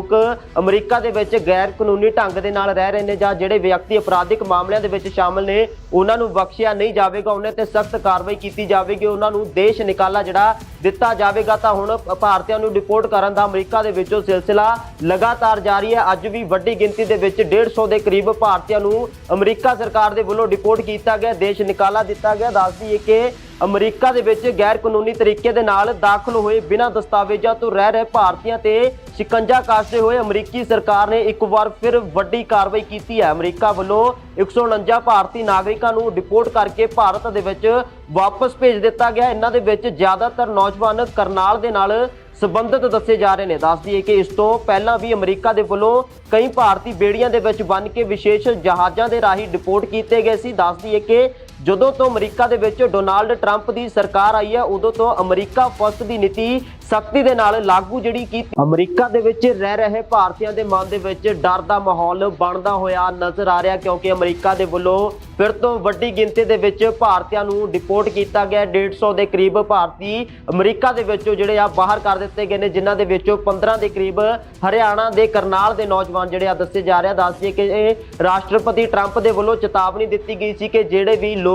ਅਮਰੀਕਾ ਦੇ ਵਿੱਚ ਗੈਰ ਕਾਨੂੰਨੀ ਢੰਗ ਦੇ ਨਾਲ ਰਹਿ ਰਹੇ ਨੇ ਜਾਂ ਜਿਹੜੇ ਵਿਅਕਤੀ ਅਪਰਾਧਿਕ ਮਾਮਲਿਆਂ ਦੇ ਵਿੱਚ ਸ਼ਾਮਲ ਨੇ, ਉਹਨਾਂ ਨੂੰ ਬਖਸ਼ਿਆ ਨਹੀਂ ਜਾਵੇਗਾ, ਉਹਨਾਂ ਤੇ ਸਖਤ ਕਾਰਵਾਈ ਕੀਤੀ ਜਾਵੇਗੀ, ਉਹਨਾਂ ਨੂੰ ਦੇਸ਼ ਨਿਕਾਲਾ ਜਿਹੜਾ ਦਿੱਤਾ ਜਾਵੇਗਾ, ਤਾਂ ਹੁਣ ਭਾਰਤੀਆਂ ਨੂੰ ਡਿਪੋਰਟ ਕਰਨ ਦਾ ਅਮਰੀਕਾ ਦੇ ਵਿੱਚੋਂ ਸਿਲਸਿਲਾ ਲਗਾਤਾਰ ਜਾਰੀ ਹੈ। ਅੱਜ ਵੀ ਵੱਡੀ ਗਿਣਤੀ ਦੇ ਵਿੱਚ 150 ਦੇ ਕਰੀਬ ਭਾਰਤੀਆਂ ਨੂੰ ਅਮਰੀਕਾ ਸਰਕਾਰ ਦੇ ਵੱਲੋਂ ਡਿਪੋਰਟ ਕੀਤਾ ਗਿਆ, ਦੇਸ਼ ਨਿਕਾਲਾ ਦਿੱਤਾ ਗਿਆ। ਦੱਸਦੀ ਹੈ ਕਿ ਅਮਰੀਕਾ ਦੇ ਵਿੱਚ ਗੈਰ ਕਾਨੂੰਨੀ ਤਰੀਕੇ ਦੇ ਨਾਲ ਦਾਖਲ ਹੋਏ ਬਿਨਾਂ ਦਸਤਾਵੇਜ਼ਾਂ ਤੋਂ ਰਹਿ ਰਹੇ ਭਾਰਤੀਆਂ ਤੇ ਸ਼ਿਕੰਜਾ ਕਾਸਦੇ ਹੋਏ ਅਮਰੀਕੀ ਸਰਕਾਰ ਨੇ ਇੱਕ ਵਾਰ ਫਿਰ ਵੱਡੀ ਕਾਰਵਾਈ ਕੀਤੀ ਹੈ। ਅਮਰੀਕਾ ਵੱਲੋਂ 149 ਭਾਰਤੀ ਨਾਗਰਿਕਾਂ ਨੂੰ ਡਿਪੋਰਟ ਕਰਕੇ ਭਾਰਤ ਦੇ ਵਿੱਚ ਵਾਪਸ ਭੇਜ ਦਿੱਤਾ ਗਿਆ। ਇਹਨਾਂ ਦੇ ਵਿੱਚ ਜ਼ਿਆਦਾਤਰ ਨੌਜਵਾਨ ਕਰਨਾਲ ਦੇ ਨਾਲ ਸੰਬੰਧਿਤ ਦੱਸੇ ਜਾ ਰਹੇ ਨੇ। ਦੱਸ ਦਈਏ ਕਿ ਇਸ ਤੋਂ ਪਹਿਲਾਂ ਵੀ ਅਮਰੀਕਾ ਦੇ ਵੱਲੋਂ ਕਈ ਭਾਰਤੀ ਬੇੜੀਆਂ ਦੇ ਵਿੱਚ ਬੰਨ ਕੇ ਵਿਸ਼ੇਸ਼ ਜਹਾਜ਼ਾਂ ਦੇ ਰਾਹੀਂ ਡਿਪੋਰਟ ਕੀਤੇ ਗਏ ਸੀ। ਦੱਸ ਦਈਏ ਕਿ ਜਦੋਂ ਤੋਂ ਅਮਰੀਕਾ ਦੇ ਵਿੱਚ ਡੋਨਾਲਡ ਟਰੰਪ ਦੀ ਸਰਕਾਰ ਆਈ ਹੈ, ਉਦੋਂ ਤੋਂ ਅਮਰੀਕਾ ਫਸਟ ਦੀ ਨੀਤੀ ਸਖਤੀ ਦੇ ਨਾਲ ਲਾਗੂ ਜਿਹੜੀ ਕੀਤੀ। ਅਮਰੀਕਾ ਦੇ ਵਿੱਚ ਰਹਿ ਰਹੇ ਭਾਰਤੀਆਂ ਦੇ ਮਨ ਦੇ ਵਿੱਚ ਡਰ ਦਾ ਮਾਹੌਲ ਬਣਦਾ ਹੋਇਆ ਨਜ਼ਰ ਆ ਰਿਹਾ, ਕਿਉਂਕਿ ਅਮਰੀਕਾ ਦੇ ਵੱਲੋਂ ਫਿਰ ਤੋਂ ਵੱਡੀ ਗਿਣਤੀ ਦੇ ਵਿੱਚ ਭਾਰਤੀਆਂ ਨੂੰ ਡਿਪੋਰਟ ਕੀਤਾ ਗਿਆ। 150 ਦੇ ਕਰੀਬ ਭਾਰਤੀ ਅਮਰੀਕਾ ਦੇ ਵਿੱਚੋਂ ਜਿਹੜੇ ਆ ਬਾਹਰ ਕਰ ਦਿੱਤੇ ਗਏ ਨੇ, ਜਿਨ੍ਹਾਂ ਦੇ ਵਿੱਚੋਂ 15 ਦੇ ਕਰੀਬ ਹਰਿਆਣਾ ਦੇ ਕਰਨਾਲ ਦੇ ਨੌਜਵਾਨ ਜਿਹੜੇ ਆ ਦੱਸੇ ਜਾ ਰਿਹਾ ਦੱਸ ਦਈਏ ਕਿ ਇਹ ਰਾਸ਼ਟਰਪਤੀ ਟਰੰਪ ਦੇ ਵੱਲੋਂ ਚੇਤਾਵਨੀ ਦਿੱਤੀ ਗਈ ਸੀ ਕਿ ਜਿਹੜੇ ਵੀ ਲੋਕ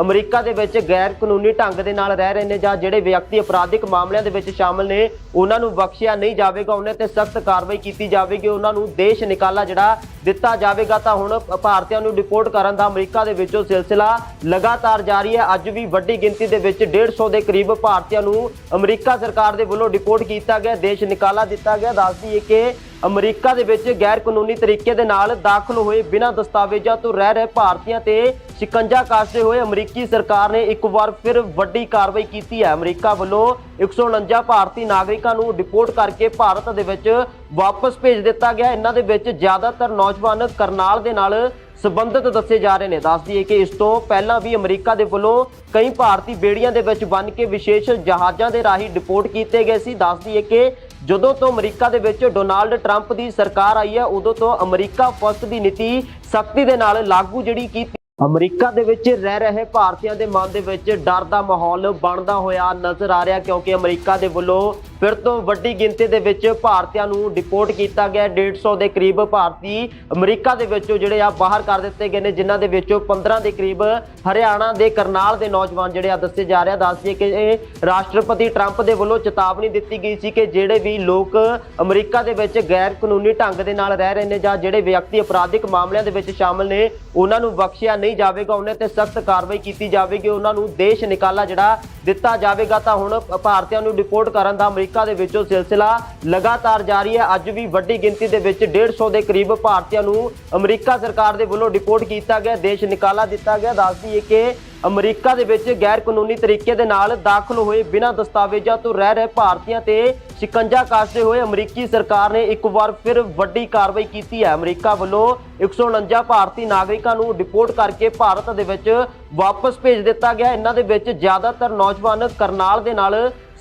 ਅਮਰੀਕਾ ਦੇ ਵਿੱਚ ਗੈਰ ਕਾਨੂੰਨੀ ਢੰਗ ਦੇ ਨਾਲ ਰਹਿ ਰਹੇ ਨੇ ਜਾਂ ਜਿਹੜੇ ਵਿਅਕਤੀ ਅਪਰਾਧਿਕ ਮਾਮਲਿਆਂ ਦੇ ਵਿੱਚ ਸ਼ਾਮਲ ਨੇ, ਉਹਨਾਂ ਨੂੰ ਬਖਸ਼ਿਆ ਨਹੀਂ ਜਾਵੇਗਾ, ਉਹਨਾਂ ਤੇ ਸਖਤ ਕਾਰਵਾਈ ਕੀਤੀ ਜਾਵੇਗੀ, ਉਹਨਾਂ ਨੂੰ ਦੇਸ਼ ਨਿਕਾਲਾ ਜਿਹੜਾ ਦਿੱਤਾ ਜਾਵੇਗਾ, ਤਾਂ ਹੁਣ ਭਾਰਤੀਆਂ ਨੂੰ ਡਿਪੋਰਟ ਕਰਨ ਦਾ ਅਮਰੀਕਾ ਦੇ ਵਿੱਚੋਂ ਸਿਲਸਿਲਾ ਲਗਾਤਾਰ ਜਾਰੀ ਹੈ। ਅੱਜ ਵੀ ਵੱਡੀ ਗਿਣਤੀ ਦੇ ਵਿੱਚ 150 ਦੇ ਕਰੀਬ ਭਾਰਤੀਆਂ ਨੂੰ ਅਮਰੀਕਾ ਸਰਕਾਰ ਦੇ ਵੱਲੋਂ ਡਿਪੋਰਟ ਕੀਤਾ ਗਿਆ, ਦੇਸ਼ ਨਿਕਾਲਾ ਦਿੱਤਾ ਗਿਆ। ਦੱਸਦੀ ਦਈਏ ਕਿ ਅਮਰੀਕਾ ਦੇ ਵਿੱਚ ਗੈਰ ਕਾਨੂੰਨੀ ਤਰੀਕੇ ਦੇ ਨਾਲ ਦਾਖਲ ਹੋਏ ਬਿਨਾਂ ਦਸਤਾਵੇਜ਼ਾਂ ਤੋਂ ਰਹਿ ਰਹੇ ਭਾਰਤੀਆਂ ਤੇ ਸ਼ਿਕੰਜਾ ਕਾਸਦੇ ਹੋਏ ਅਮਰੀਕੀ ਸਰਕਾਰ ਨੇ ਇੱਕ ਵਾਰ ਫਿਰ ਵੱਡੀ ਕਾਰਵਾਈ ਕੀਤੀ ਹੈ। ਅਮਰੀਕਾ ਵੱਲੋਂ 149 ਭਾਰਤੀ ਨਾਗਰਿਕਾਂ ਨੂੰ ਡਿਪੋਰਟ ਕਰਕੇ ਭਾਰਤ ਦੇ ਵਿੱਚ ਵਾਪਸ ਭੇਜ ਦਿੱਤਾ ਗਿਆ। ਇਹਨਾਂ ਦੇ ਵਿੱਚ ਜ਼ਿਆਦਾਤਰ ਨੌਜਵਾਨ ਕਰਨਾਲ ਦੇ ਨਾਲ ਸੰਬੰਧਿਤ ਦੱਸੇ ਜਾ ਰਹੇ ਨੇ। ਦੱਸਦੀ ਦਈਏ ਕਿ ਇਸ ਤੋਂ ਪਹਿਲਾਂ ਵੀ ਅਮਰੀਕਾ ਦੇ ਵੱਲੋਂ ਕਈ ਭਾਰਤੀ ਬੇੜੀਆਂ ਦੇ ਵਿੱਚ ਬੰਨ ਕੇ ਵਿਸ਼ੇਸ਼ ਜਹਾਜ਼ਾਂ ਦੇ ਰਾਹੀਂ ਡਿਪੋਰਟ ਕੀਤੇ ਗਏ ਸੀ। ਦੱਸ ਦਈਏ ਕਿ ਜਦੋਂ ਤੋਂ ਅਮਰੀਕਾ ਦੇ ਵਿੱਚ ਡੋਨਾਲਡ ਟਰੰਪ ਦੀ ਸਰਕਾਰ ਆਈ ਹੈ, ਉਦੋਂ ਤੋਂ ਅਮਰੀਕਾ ਫਸਟ ਦੀ ਨੀਤੀ ਸਖਤੀ ਦੇ ਨਾਲ ਲਾਗੂ ਜਿਹੜੀ ਕੀਤੀ। ਅਮਰੀਕਾ ਦੇ ਵਿੱਚ ਰਹਿ ਰਹੇ ਭਾਰਤੀਆਂ ਦੇ ਮਨ ਦੇ ਵਿੱਚ ਡਰ ਦਾ ਮਾਹੌਲ ਬਣਦਾ ਹੋਇਆ ਨਜ਼ਰ ਆ ਰਿਹਾ, ਕਿਉਂਕਿ ਅਮਰੀਕਾ ਦੇ ਵੱਲੋਂ ਫਿਰ ਤੋਂ ਵੱਡੀ ਗਿਣਤੀ ਦੇ ਵਿੱਚ ਭਾਰਤੀਆਂ ਨੂੰ ਡਿਪੋਰਟ ਕੀਤਾ ਗਿਆ। 150 ਦੇ ਕਰੀਬ ਭਾਰਤੀ ਅਮਰੀਕਾ ਦੇ ਵਿੱਚੋਂ ਜਿਹੜੇ ਆ ਬਾਹਰ ਕਰ ਦਿੱਤੇ ਗਏ ਨੇ, ਜਿਨ੍ਹਾਂ ਦੇ ਵਿੱਚੋਂ 15 ਦੇ ਕਰੀਬ ਹਰਿਆਣਾ ਦੇ ਕਰਨਾਲ ਦੇ ਨੌਜਵਾਨ ਜਿਹੜੇ ਆ ਦੱਸੇ ਜਾ ਰਿਹਾ ਦੱਸ ਦਈਏ ਕਿ ਰਾਸ਼ਟਰਪਤੀ ਟਰੰਪ ਦੇ ਵੱਲੋਂ ਚੇਤਾਵਨੀ ਦਿੱਤੀ ਗਈ ਸੀ ਕਿ ਜਿਹੜੇ ਵੀ ਲੋਕ ਅਮਰੀਕਾ ਦੇ ਵਿੱਚ ਗੈਰ ਕਾਨੂੰਨੀ ਢੰਗ ਦੇ ਨਾਲ ਰਹਿ ਰਹੇ ਨੇ ਜਾਂ ਜਿਹੜੇ ਵਿਅਕਤੀ ਅਪਰਾਧਿਕ ਮਾਮਲਿਆਂ ਦੇ ਵਿੱਚ ਸ਼ਾਮਲ ਨੇ, ਉਹਨਾਂ ਨੂੰ ਬਖਸ਼ਿਆ ਨਹੀਂ ਜਾਵੇਗਾ। ਉਹਨਾਂ ਤੇ ਸਖਤ ਕਾਰਵਾਈ ਕੀਤੀ ਜਾਵੇਗੀ। ਉਹਨਾਂ ਨੂੰ ਦੇਸ਼ ਨਿਕਾਲਾ ਜਿਹੜਾ ਦਿੱਤਾ ਜਾਵੇਗਾ ਤਾਂ ਹੁਣ ਭਾਰਤੀਆਂ ਨੂੰ ਡਿਪੋਰਟ ਕਰਨ ਦਾ ਅਮਰੀਕਾ ਦੇ ਵਿੱਚੋਂ ਸਿਲਸਿਲਾ ਲਗਾਤਾਰ ਜਾਰੀ ਹੈ। ਅੱਜ ਵੀ ਵੱਡੀ ਗਿਣਤੀ ਦੇ ਵਿੱਚ 150 ਦੇ ਕਰੀਬ ਭਾਰਤੀਆਂ ਨੂੰ ਅਮਰੀਕਾ ਸਰਕਾਰ ਦੇ ਵੱਲੋਂ ਡਿਪੋਰਟ ਕੀਤਾ ਗਿਆ, ਦੇਸ਼ ਨਿਕਾਲਾ ਦਿੱਤਾ ਗਿਆ। ਦੱਸਦੀ ਹੈ ਕਿ ਅਮਰੀਕਾ ਦੇ ਵਿੱਚ ਗੈਰ ਕਾਨੂੰਨੀ ਤਰੀਕੇ ਦੇ ਨਾਲ ਦਾਖਲ ਹੋਏ ਬਿਨਾਂ ਦਸਤਾਵੇਜ਼ਾਂ ਤੋਂ ਰਹਿ ਰਹੇ ਭਾਰਤੀਆਂ ਤੇ ਸ਼ਿਕੰਜਾ ਕਾਸਦੇ ਹੋਏ ਅਮਰੀਕੀ ਸਰਕਾਰ ਨੇ ਇੱਕ ਵਾਰ ਫਿਰ ਵੱਡੀ ਕਾਰਵਾਈ ਕੀਤੀ ਹੈ। ਅਮਰੀਕਾ ਵੱਲੋਂ 149 ਭਾਰਤੀ ਨਾਗਰਿਕਾਂ ਨੂੰ ਡਿਪੋਰਟ ਕਰਕੇ ਭਾਰਤ ਦੇ ਵਿੱਚ ਵਾਪਸ ਭੇਜ ਦਿੱਤਾ ਗਿਆ। ਇਹਨਾਂ ਦੇ ਵਿੱਚ ਜ਼ਿਆਦਾਤਰ ਨੌਜਵਾਨ ਕਰਨਾਲ ਦੇ ਨਾਲ